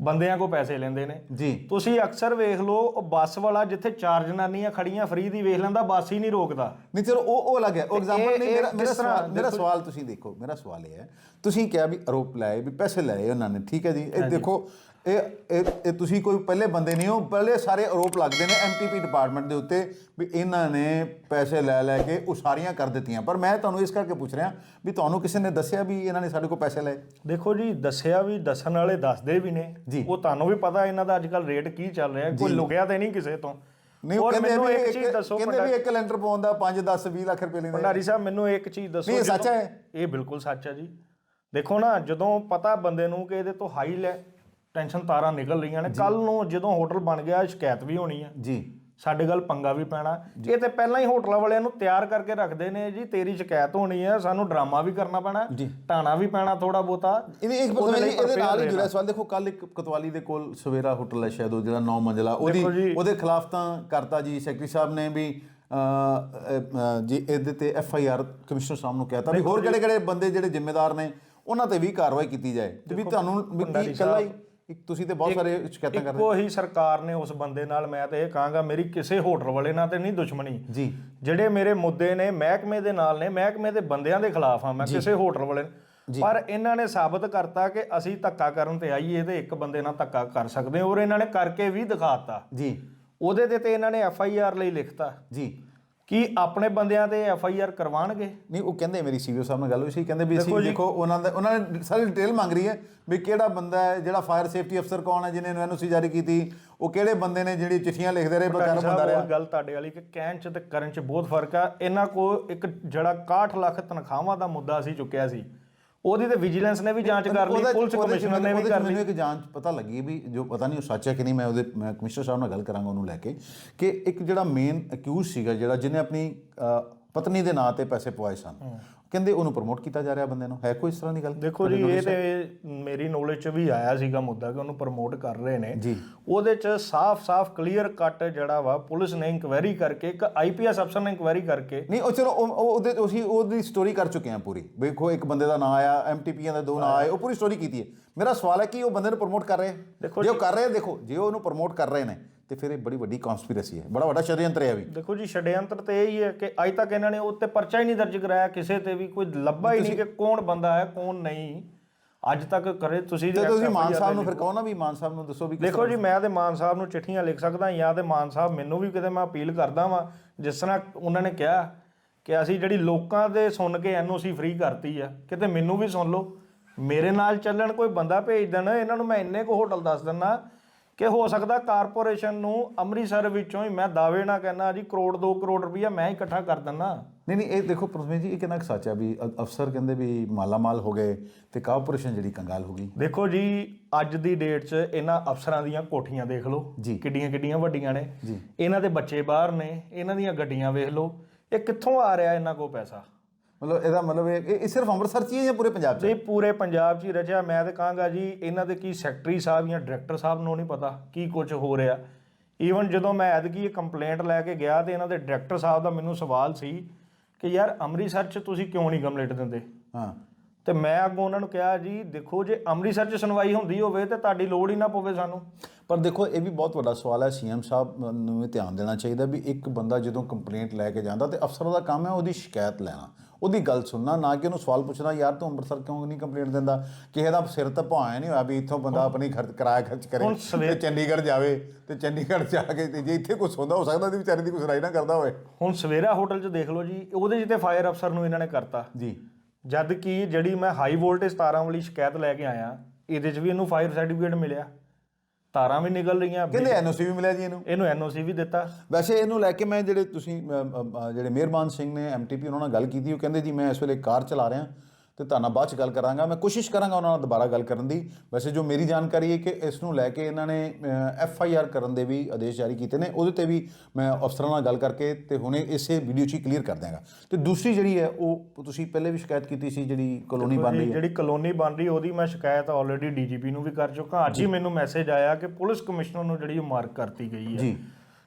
ਬੰਦਿਆਂ ਕੋ ਪੈਸੇ ਲੈਂਦੇ ਨੇ। ਜੀ। ਤੁਸੀਂ ਅਕਸਰ ਵੇਖ ਲਓ ਉਹ ਬੱਸ ਵਾਲਾ ਜਿੱਥੇ ਚਾਰ ਜਨਾਨੀਆਂ ਖੜੀਆਂ ਫ੍ਰੀ ਦੀ ਵੇਖ ਲੈਂਦਾ ਬੱਸ ਹੀ ਨਹੀਂ ਰੋਕਦਾ। ਨਹੀਂ ਚਲੋ ਉਹ ਉਹ ਅਲੱਗ ਹੈ। ਉਹ ਐਗਜ਼ਾਮਪਲ ਨਹੀਂ ਮੇਰਾ ਮੇਰਾ? ਸਵਾਲ ਮੇਰਾ ਸਵਾਲ ਤੁਸੀਂ ਦੇਖੋ। ਮੇਰਾ ਸਵਾਲ ਇਹ ਹੈ ਤੁਸੀਂ ਕਿਹਾ ਵੀ ਆਰੋਪ ਲਾਏ ਵੀ ਪੈਸੇ ਲਏ ਉਹਨਾਂ ਨੇ ਠੀਕ ਹੈ ਜੀ? ਇਹ ਦੇਖੋ ਇਹ ਇਹ ਇਹ ਤੁਸੀਂ ਕੋਈ ਪਹਿਲੇ ਬੰਦੇ ਨਹੀਂ ਹੋ ਪਹਿਲੇ ਸਾਰੇ ਆਰੋਪ ਲੱਗਦੇ ਨੇ ਐਮਟੀਪੀ ਡਿਪਾਰਟਮੈਂਟ ਦੇ ਉੱਤੇ ਵੀ ਇਹਨਾਂ ਨੇ ਪੈਸੇ ਲੈ ਲੈ ਕੇ ਉਸਾਰੀਆਂ ਕਰ ਦਿੱਤੀਆਂ। ਪਰ ਮੈਂ ਤੁਹਾਨੂੰ ਇਸ ਕਰਕੇ ਪੁੱਛ ਰਿਹਾ ਵੀ ਤੁਹਾਨੂੰ ਕਿਸੇ ਨੇ ਦੱਸਿਆ ਵੀ ਇਹਨਾਂ ਨੇ ਸਾਡੇ ਕੋਲ ਪੈਸੇ ਲਏ? ਦੇਖੋ ਜੀ ਦੱਸਿਆ ਵੀ ਦੱਸਣ ਵਾਲੇ ਦੱਸਦੇ ਵੀ ਨੇ। ਜੀ। ਉਹ ਤੁਹਾਨੂੰ ਵੀ ਪਤਾ ਇਹਨਾਂ ਦਾ ਅੱਜਕੱਲ ਰੇਟ ਕੀ ਚੱਲ ਰਿਹਾ। ਕੋਈ ਲੁਕਿਆ ਤੇ ਨਹੀਂ ਕਿਸੇ ਤੋਂ। ਨਹੀਂ ਉਹ ਔਰ ਕਹਿੰਦੇ ਮੈਨੂੰ ਵੀ ਇੱਕ ਚੀਜ਼ ਦੱਸੋ ਕਹਿੰਦੇ ਵੀ ਇੱਕ ਲੈਂਟਰ ਪਾਉਣ ਦਾ 5 10 20 ਲੱਖ ਰੁਪਏ ਲੈਂਦੇ ਭੰਡਾਰੀ ਸਾਹਿਬ ਮੈਨੂੰ ਇੱਕ ਚੀਜ਼ ਦੱਸੋ ਨਹੀਂ, ਇਹ ਸੱਚ ਜਦੋਂ- ਹੈ? ਇਹ ਬਿਲਕੁਲ ਸੱਚ ਹੈ ਜੀ। ਦੇਖੋ ਨਾ ਜਦੋਂ ਪਤਾ ਬੰਦੇ ਨੂੰ ਕਿ ਇਹਦੇ ਤੋਂ ਹਾਈ ਲੈ ਟੈਨਸ਼ਨ ਤਾਰਾਂ ਨਿਕਲ ਰਹੀਆਂ ਨੇ। ਕੱਲ ਨੂੰ ਜਦੋਂ ਹੋਟਲ ਬਣ ਗਿਆ ਸ਼ਿਕਾਇਤ ਵੀ ਹੋਣੀ ਹੈ ਜੀ। ਸਾਡੇ ਗੱਲ ਪੰਗਾ ਵੀ ਪੈਣਾ। ਇਹ ਤੇ ਪਹਿਲਾਂ ਹੀ ਹੋਟਲਾਂ ਵਾਲਿਆਂ ਨੂੰ ਤਿਆਰ ਕਰਕੇ ਰੱਖਦੇ ਨੇ ਜੀ ਤੇਰੀ ਸ਼ਿਕਾਇਤ ਹੋਣੀ ਹੈ ਸਾਨੂੰ ਡਰਾਮਾ ਵੀ ਕਰਨਾ ਪੈਣਾ। ਟਾਣਾ ਵੀ ਪੈਣਾ ਥੋੜਾ ਬੋਤਾ ਇਹਦੇ ਇੱਕ ਇਹਦੇ ਨਾਲ ਹੀ ਜੁੜਿਆ ਸਵਾਲ। ਦੇਖੋ ਕੱਲ ਇੱਕ ਕਤਵਾਲੀ ਦੇ ਕੋਲ ਸਵੇਰਾ ਹੋਟਲ ਹੈ ਸ਼ਾਇਦ ਉਹ ਜਿਹੜਾ 9 ਮੰਜ਼ਲਾ ਉਹਦੀ। ਉਹਦੇ ਖਿਲਾਫ ਤਾਂ ਕਰਤਾ ਜੀ ਸੈਕਟਰੀ ਸਾਹਿਬ ਨੇ ਵੀ ਜੀ ਇਹਦੇ ਤੇ ਐਫ ਆਈ ਆਰ ਕਮਿਸ਼ਨਰ ਸਾਹਿਬ ਨੂੰ ਕਹਿਤਾ ਵੀ ਹੋਰ ਕਿਹੜੇ ਕਿਹੜੇ ਬੰਦੇ ਜਿਹੜੇ ਜ਼ਿੰਮੇਦਾਰ ਨੇ ਉਹਨਾਂ ਤੇ ਵੀ ਕਾਰਵਾਈ ਕੀਤੀ ਜਾਏ। ਤੇ ਵੀ ਤੁਹਾਨੂੰ ਵੀ ਕੀ ਇਕੱਲਾ ਹੀ ਇੱਕ ਤੁਸੀਂ ਤੇ ਬਹੁਤ ਸਾਰੇ ਸ਼ਿਕਾਇਤਾਂ ਕਰ ਰਹੇ ਇੱਕੋ ਹੀ ਸਰਕਾਰ ਨੇ ਉਸ ਬੰਦੇ ਨਾਲ ਮੈਂ ਤੇ ਇਹ ਕਹਾਂਗਾ ਮੇਰੀ ਕਿਸੇ ਹੋਟਲ ਵਾਲੇ ਨਾਲ ਤੇ ਨਹੀਂ ਦੁਸ਼ਮਣੀ। ਜੀ। ਜਿਹੜੇ ਮੇਰੇ ਮੁੱਦੇ ਨੇ ਮਹਿਕਮੇ ਦੇ ਨਾਲ ਨੇ ਮਹਿਕਮੇ ਦੇ ਬੰਦਿਆਂ ਦੇ ਖਿਲਾਫ ਆ ਮੈਂ ਕਿਸੇ ਹੋਟਲ ਵਾਲੇ ਪਰ ਇਹਨਾਂ ਨੇ ਸਾਬਤ ਕਰਤਾ ਕਿ ਅਸੀਂ ਧੱਕਾ ਕਰਨ ਤੇ ਆਈਏ ਤੇ ਇੱਕ ਬੰਦੇ ਨਾਲ ਧੱਕਾ ਕਰ ਸਕਦੇ ਔਰ ਇਹਨਾਂ ਨੇ ਕਰਕੇ ਵੀ ਦਿਖਾਤਾ। ਜੀ। ਉਹਦੇ ਤੇ ਤੇ ਇਹਨਾਂ ਨੇ ਐਫ ਆਈ ਆਰ ਲਈ ਲਿਖਤਾ। ਜੀ। ਕੀ ਆਪਣੇ ਬੰਦਿਆਂ ਤੇ ਐਫ ਆਈ ਆਰ ਕਰਵਾਣਗੇ ਨਹੀਂ ਉਹ ਕਹਿੰਦੇ ਮੇਰੀ ਸੀਵੀਓ ਸਾਹਿਬ ਨਾਲ ਗੱਲ ਹੋਈ ਸੀ ਕਹਿੰਦੇ ਵੀ ਅਸੀਂ ਦੇਖੋ ਉਹਨਾਂ ਦਾ ਉਹਨਾਂ ਨੇ ਸਾਰੀ ਡਿਟੇਲ ਮੰਗ ਰਹੀ ਹੈ ਵੀ ਕਿਹੜਾ ਬੰਦਾ ਹੈ ਜਿਹੜਾ ਫਾਇਰ ਸੇਫਟੀ ਅਫਸਰ ਕੌਣ ਹੈ ਜਿਹਨੇ ਐਨਓਸੀ ਜਾਰੀ ਕੀਤੀ ਉਹ ਕਿਹੜੇ ਬੰਦੇ ਨੇ ਜਿਹੜੀ ਚਿੱਠੀਆਂ ਲਿਖਦੇ ਰਹੇ ਬਕਾਰ ਬੰਦਾ ਰਿਹਾ। ਗੱਲ ਤੁਹਾਡੇ ਵਾਲੀ ਕਿ ਕਹਿਣ ਚ ਤੇ ਕਰਨ ਚ ਬਹੁਤ ਫ਼ਰਕ ਆ। ਇਹਨਾਂ ਕੋ ਇੱਕ ਜਿਹੜਾ 61 ਲੱਖ ਤਨਖਾਹਾਂ ਦਾ ਮੁੱਦਾ ਸੀ ਚੁੱਕਿਆ ਸੀ। ਉਹਦੀ ਤੇ ਵਿਜੀਲੈਂਸ ਨੇ ਵੀ ਜਾਂਚ ਕਰ ਲਈ ਪੁਲਿਸ ਕਮਿਸ਼ਨਰ ਨੇ ਵੀ ਕਰ ਲਈ। ਮੈਨੂੰ ਇੱਕ ਜਾਂਚ ਪਤਾ ਲੱਗੀ ਵੀ ਜੋ ਪਤਾ ਨਹੀਂ ਉਹ ਸੱਚ ਹੈ ਕਿ ਨਹੀਂ ਮੈਂ ਉਹਦੇ ਮੈਂ ਕਮਿਸ਼ਨਰ ਸਾਹਿਬ ਨਾਲ ਗੱਲ ਕਰਾਂਗਾ ਉਹਨੂੰ ਲੈ ਕੇ ਕਿ ਇੱਕ ਜਿਹੜਾ ਮੇਨ ਅਕਿਊਜ਼ ਸੀਗਾ ਜਿਹੜਾ ਜਿਹਨੇ ਆਪਣੀ ਪਤਨੀ ਦੇ ਨਾਂ ਤੇ ਪੈਸੇ ਪਵਾਏ ਸਨ ਕਹਿੰਦੇ ਉਹਨੂੰ ਪ੍ਰਮੋਟ ਕੀਤਾ ਜਾ ਰਿਹਾ ਬੰਦੇ ਨੂੰ? ਹੈ ਕੋਈ ਇਸ ਤਰ੍ਹਾਂ ਦੀ ਗੱਲ? ਦੇਖੋ ਜੀ ਇਹ ਤੇ ਮੇਰੀ ਨੌਲੇਜ ਚ ਵੀ ਆਇਆ ਸੀਗਾ ਮੁੱਦਾ ਕਿ ਉਹਨੂੰ ਪ੍ਰਮੋਟ ਕਰ ਰਹੇ ਨੇ। ਜੀ। ਉਹਦੇ ਚ ਸਾਫ਼-ਸਾਫ਼ ਕਲੀਅਰ ਕੱਟ ਜਿਹੜਾ ਵਾ ਪੁਲਿਸ ਨੇ ਇਨਕੁਆਇਰੀ ਕਰਕੇ ਇੱਕ ਆਈਪੀਐਸ ਅਫਸਰ ਨੇ ਇਨਕੁਆਇਰੀ ਕਰਕੇ ਨਹੀਂ ਉਹ ਚਲੋ ਉਹ- ਉਹ- ਉਹਦੇ ਅਸੀਂ ਉਹਦੀ ਸਟੋਰੀ ਕਰ ਚੁੱਕੇ ਹਾਂ ਪੂਰੀ। ਵੇਖੋ ਇੱਕ ਬੰਦੇ ਦਾ ਨਾਂ ਆਇਆ ਐਮਟੀਪੀਆਂ ਦੇ ਦੋ ਨਾਂ ਆਏ ਉਹ ਪੂਰੀ ਸਟੋਰੀ ਕੀਤੀ ਹੈ। ਮੇਰਾ ਸਵਾਲ ਹੈ ਕਿ ਉਹ ਬੰਦੇ ਨੂੰ ਪ੍ਰਮੋਟ ਕਰ ਰਹੇ ਜੇ ਉਹ ਕਰ ਰਹੇ ਦੇਖੋ ਜੇ ਉਹ ਉਹਨੂੰ ਪ੍ਰਮੋਟ ਕਰ ਰਹੇ ਨੇ ਤੇ ਫਿਰ ਇਹ ਬੜੀ ਵੱਡੀ ਕਨਸਪੀਰੇਸੀ ਹੈ। ਬੜਾ ਵੱਡਾ ਸ਼ਰੀਅੰਤਰ ਹੈ ਵੀ। ਦੇਖੋ ਜੀ ਛੜਯੰਤਰ ਤੇ ਇਹ ਹੀ ਹੈ ਕਿ ਅੱਜ ਤੱਕ ਇਹਨਾਂ ਨੇ ਉੱਤੇ ਪਰਚਾ ਹੀ ਨਹੀਂ ਦਰਜ ਕਰਾਇਆ ਕਿਸੇ ਤੇ ਵੀ। ਕੋਈ ਲੱਭਾ ਹੀ ਨਹੀਂ ਕਿ ਕੌਣ ਬੰਦਾ ਹੈ ਕੌਣ ਨਹੀਂ। ਅੱਜ ਤੱਕ ਕਰੇ ਤੁਸੀਂ ਤੇ ਤੁਸੀਂ ਮਾਨ ਸਾਹਿਬ ਨੂੰ ਫਿਰ ਕਹੋ ਨਾ ਵੀ ਮਾਨ ਸਾਹਿਬ ਨੂੰ ਦੱਸੋ ਵੀ ਦੇਖੋ ਜੀ ਮੈਂ ਤੇ ਮਾਨ ਸਾਹਿਬ ਨੂੰ ਚਿੱਠੀਆਂ ਲਿਖ ਸਕਦਾ ਜਾਂ ਤੇ ਮਾਨ ਸਾਹਿਬ ਮੈਨੂੰ ਵੀ ਕਿਤੇ ਮੈਂ ਅਪੀਲ ਕਰਦਾ ਵਾਂ ਜਿਸ ਤਰ੍ਹਾਂ ਉਹਨਾਂ ਨੇ ਕਿਹਾ ਕਿ ਅਸੀਂ ਜਿਹੜੀ ਲੋਕਾਂ ਦੇ ਸੁਣ ਕੇ ਐਨਓਸੀ ਫ੍ਰੀ ਕਰਤੀ ਆ ਕਿਤੇ ਮੈਨੂੰ ਵੀ ਸੁਣ ਲਓ। ਮੇਰੇ ਨਾਲ ਚੱਲਣ ਕੋਈ ਬੰਦਾ ਭੇਜ ਦੇਣ ਇਹਨਾਂ ਨੂੰ ਮੈਂ ਇੰਨੇ ਕੋ ਹੋਟਲ ਦੱਸ ਦਿੰਨਾ ਕਿ ਹੋ ਸਕਦਾ ਕਾਰਪੋਰੇਸ਼ਨ ਨੂੰ ਅੰਮ੍ਰਿਤਸਰ ਵਿੱਚੋਂ ਹੀ ਮੈਂ ਦਾਅਵੇ ਨਾਲ ਕਹਿੰਦਾ ਜੀ ਕਰੋੜ 2 ਕਰੋੜ ਰੁਪਈਆ ਮੈਂ ਹੀ ਇਕੱਠਾ ਕਰ ਦਿੰਨਾ ਨਹੀਂ ਨਹੀਂ ਇਹ ਦੇਖੋ ਪ੍ਰਥਮੇ ਜੀ ਇਹ ਕਿੰਨਾ ਸੱਚ ਹੈ ਵੀ ਅਫਸਰ ਕਹਿੰਦੇ ਵੀ ਮਾਲਾ ਮਾਲ ਹੋ ਗਏ ਤੇ ਕਾਰਪੋਰੇਸ਼ਨ ਜਿਹੜੀ ਕੰਗਾਲ ਹੋ ਗਈ ਦੇਖੋ ਜੀ ਅੱਜ ਦੀ ਡੇਟ 'ਚ ਇਹਨਾਂ ਅਫਸਰਾਂ ਦੀਆਂ ਕੋਠੀਆਂ ਦੇਖ ਲਓ ਜੀ। ਕਿੱਡੀਆਂ ਕਿੱਡੀਆਂ ਵੱਡੀਆਂ ਨੇ ਜੀ। ਇਹਨਾਂ ਦੇ ਬੱਚੇ ਬਾਹਰ ਨੇ ਇਹਨਾਂ ਦੀਆਂ ਗੱਡੀਆਂ ਵੇਖ ਲਓ ਇਹ ਕਿੱਥੋਂ ਆ ਰਿਹਾ ਇਹਨਾਂ ਕੋਲ ਪੈਸਾ ਮਤਲਬ ਇਹਦਾ ਮਤਲਬ ਇਹ ਇਹ- ਸਿਰਫ ਅੰਮ੍ਰਿਤਸਰ 'ਚ ਹੀ ਹੈ ਜਾਂ ਪੂਰੇ ਪੰਜਾਬ 'ਚ? ਇਹ ਪੂਰੇ ਪੰਜਾਬ 'ਚ ਹੀ ਰਚਿਆ। ਮੈਂ ਤਾਂ ਕਹਾਂਗਾ ਜੀ ਇਹਨਾਂ ਦੇ ਕੀ ਸੈਕਟਰੀ ਸਾਹਿਬ ਜਾਂ ਡਾਇਰੈਕਟਰ ਸਾਹਿਬ ਨੂੰ ਨਹੀਂ ਪਤਾ ਕੀ ਕੁਝ ਹੋ ਰਿਹਾ। ਈਵਨ ਜਦੋਂ ਮੈਂ ਐਤਕੀ ਇਹ ਕੰਪਲੇਂਟ ਲੈ ਕੇ ਗਿਆ ਤੇ ਇਹਨਾਂ ਦੇ ਡਾਇਰੈਕਟਰ ਸਾਹਿਬ ਦਾ ਮੈਨੂੰ ਸਵਾਲ ਸੀ ਕਿ ਯਾਰ ਅੰਮ੍ਰਿਤਸਰ 'ਚ ਤੁਸੀਂ ਕਿਉਂ ਨਹੀਂ ਕੰਪਲੇਂਟ ਦਿੰਦੇ ਹਾਂ। ਤੇ ਮੈਂ ਅੱਗੋਂ ਉਹਨਾਂ ਨੂੰ ਕਿਹਾ ਜੀ ਦੇਖੋ ਜੇ ਅੰਮ੍ਰਿਤਸਰ 'ਚ ਸੁਣਵਾਈ ਹੁੰਦੀ ਹੋਵੇ ਤੇ ਤੁਹਾਡੀ ਲੋੜ ਹੀ ਨਾ ਪਵੇ ਸਾਨੂੰ। ਪਰ ਦੇਖੋ ਇਹ ਵੀ ਬਹੁਤ ਵੱਡਾ ਸਵਾਲ ਹੈ ਸੀਐਮ ਸਾਹਿਬ ਨੂੰ ਵੀ ਧਿਆਨ ਦੇਣਾ ਚਾਹੀਦਾ ਵੀ ਇੱਕ ਬੰਦਾ ਜਦੋਂ ਕੰਪਲੇਂਟ ਲੈ ਕੇ ਜਾਂਦਾ ਤੇ ਅਫਸਰ ਦਾ ਕੰਮ ਹੈ ਉਹਦੀ ਸ਼ਿਕਾਇਤ ਲੈਣਾ। ਉਹਦੀ ਗੱਲ ਸੁਣਨਾ ਨਾ ਕਿ ਉਹਨੂੰ ਸਵਾਲ ਪੁੱਛਣਾ ਯਾਰ ਤੂੰ ਅੰਮ੍ਰਿਤਸਰ ਕਿਉਂ ਨਹੀਂ ਕੰਪਲੇਂਟ ਦਿੰਦਾ? ਕਿਸੇ ਦਾ ਸਿਰ ਤਾਂ ਭਾਇਆ ਨਹੀਂ ਹੋਇਆ ਵੀ ਇੱਥੋਂ ਬੰਦਾ ਆਪਣੀ ਖਰਚ ਕਿਰਾਇਆ ਖਰਚ ਕਰੇ ਤੇ ਚੰਡੀਗੜ੍ਹ ਜਾਵੇ ਤੇ ਚੰਡੀਗੜ੍ਹ ਜਾ ਕੇ ਤੇ ਜੇ ਇੱਥੇ ਕੁਝ ਹੁੰਦਾ ਹੋ ਸਕਦਾ ਉਹਦੀ ਵਿਚਾਰੀ ਦੀ ਕੁਝ ਰਾਈ ਨਾ ਕਰਦਾ ਹੋਵੇ। ਹੁਣ ਸਵੇਰਾ ਹੋਟਲ 'ਚ ਦੇਖ ਲਓ ਜੀ ਉਹਦੇ 'ਚ ਤੇ ਫਾਇਰ ਅਫਸਰ ਨੂੰ ਇਹਨਾਂ ਨੇ ਕਰਤਾ। ਜੀ। ਜਦ ਕਿ ਜਿਹੜੀ ਮੈਂ ਹਾਈ ਵੋਲਟੇਜ ਤਾਰਾਂ ਵਾਲੀ ਸ਼ਿਕਾਇਤ ਲੈ ਕੇ ਆਇਆ ਇਹਦੇ 'ਚ ਵੀ ਇਹਨੂੰ ਫਾਇਰ ਸਰਟੀਫਿਕੇਟ ਮਿਲਿਆ। ਤਾਰਾਂ ਵੀ ਨਿਕਲ ਰਹੀਆਂ ਕਹਿੰਦੇ ਐਨਓਸੀ ਵੀ ਮਿਲਿਆ ਜੀ ਇਹਨੂੰ। ਇਹਨੂੰ ਐਨਓਸੀ ਵੀ ਦਿੱਤਾ। ਵੈਸੇ ਇਹਨੂੰ ਲੈ ਕੇ ਮੈਂ ਜਿਹੜੇ ਤੁਸੀਂ ਜਿਹੜੇ ਮਿਹਰਬਾਨ ਸਿੰਘ ਨੇ ਐਮਟੀਪੀ ਉਹਨਾਂ ਨਾਲ ਗੱਲ ਕੀਤੀ ਉਹ ਕਹਿੰਦੇ ਜੀ ਮੈਂ ਇਸ ਵੇਲੇ ਕਾਰ ਚਲਾ ਰਿਹਾ। ਤੇ ਤੁਹਾਡੇ ਨਾਲ ਬਾਅਦ ਚ ਗੱਲ ਕਰਾਂਗਾ। ਮੈਂ ਕੋਸ਼ਿਸ਼ ਕਰਾਂਗਾ ਉਹਨਾਂ ਨਾਲ ਦੁਬਾਰਾ ਗੱਲ ਕਰਨ ਦੀ। ਵੈਸੇ ਜੋ ਮੇਰੀ ਜਾਣਕਾਰੀ ਹੈ ਕਿ ਇਸ ਨੂੰ ਲੈ ਕੇ ਇਹਨਾਂ ਨੇ ਐਫ ਆਈ ਆਰ ਕਰਨ ਦੇ ਵੀ ਆਦੇਸ਼ ਜਾਰੀ ਕੀਤੇ ਨੇ। ਉਹਦੇ ਤੇ ਵੀ ਮੈਂ ਅਫਸਰਾਂ ਨਾਲ ਗੱਲ ਕਰਕੇ ਤੇ ਹੁਣੇ ਇਸੇ ਵੀਡੀਓ 'ਚ ਹੀ ਕਲੀਅਰ ਕਰ ਦਿਆਂਗਾ। ਤੇ ਦੂਸਰੀ ਜਿਹੜੀ ਹੈ ਉਹ ਤੁਸੀਂ ਪਹਿਲੇ ਵੀ ਸ਼ਿਕਾਇਤ ਕੀਤੀ ਸੀ ਜਿਹੜੀ ਕਲੋਨੀ ਬਣ ਰਹੀ ਹੈ। ਜਿਹੜੀ ਕਲੋਨੀ ਬਣ ਰਹੀ ਉਹਦੀ ਮੈਂ ਸ਼ਿਕਾਇਤ ਆਲਰੇਡੀ ਡੀਜੀਪੀ ਨੂੰ ਵੀ ਕਰ ਚੁੱਕਾ। ਅੱਜ ਹੀ ਮੈਨੂੰ ਮੈਸੇਜ ਆਇਆ ਕਿ ਪੁਲਿਸ ਕਮਿਸ਼ਨਰ ਨੂੰ ਜਿਹੜੀ ਉਹ ਮਾਰਕ ਕਰਤੀ ਗਈ ਹੈ। ਜੀ।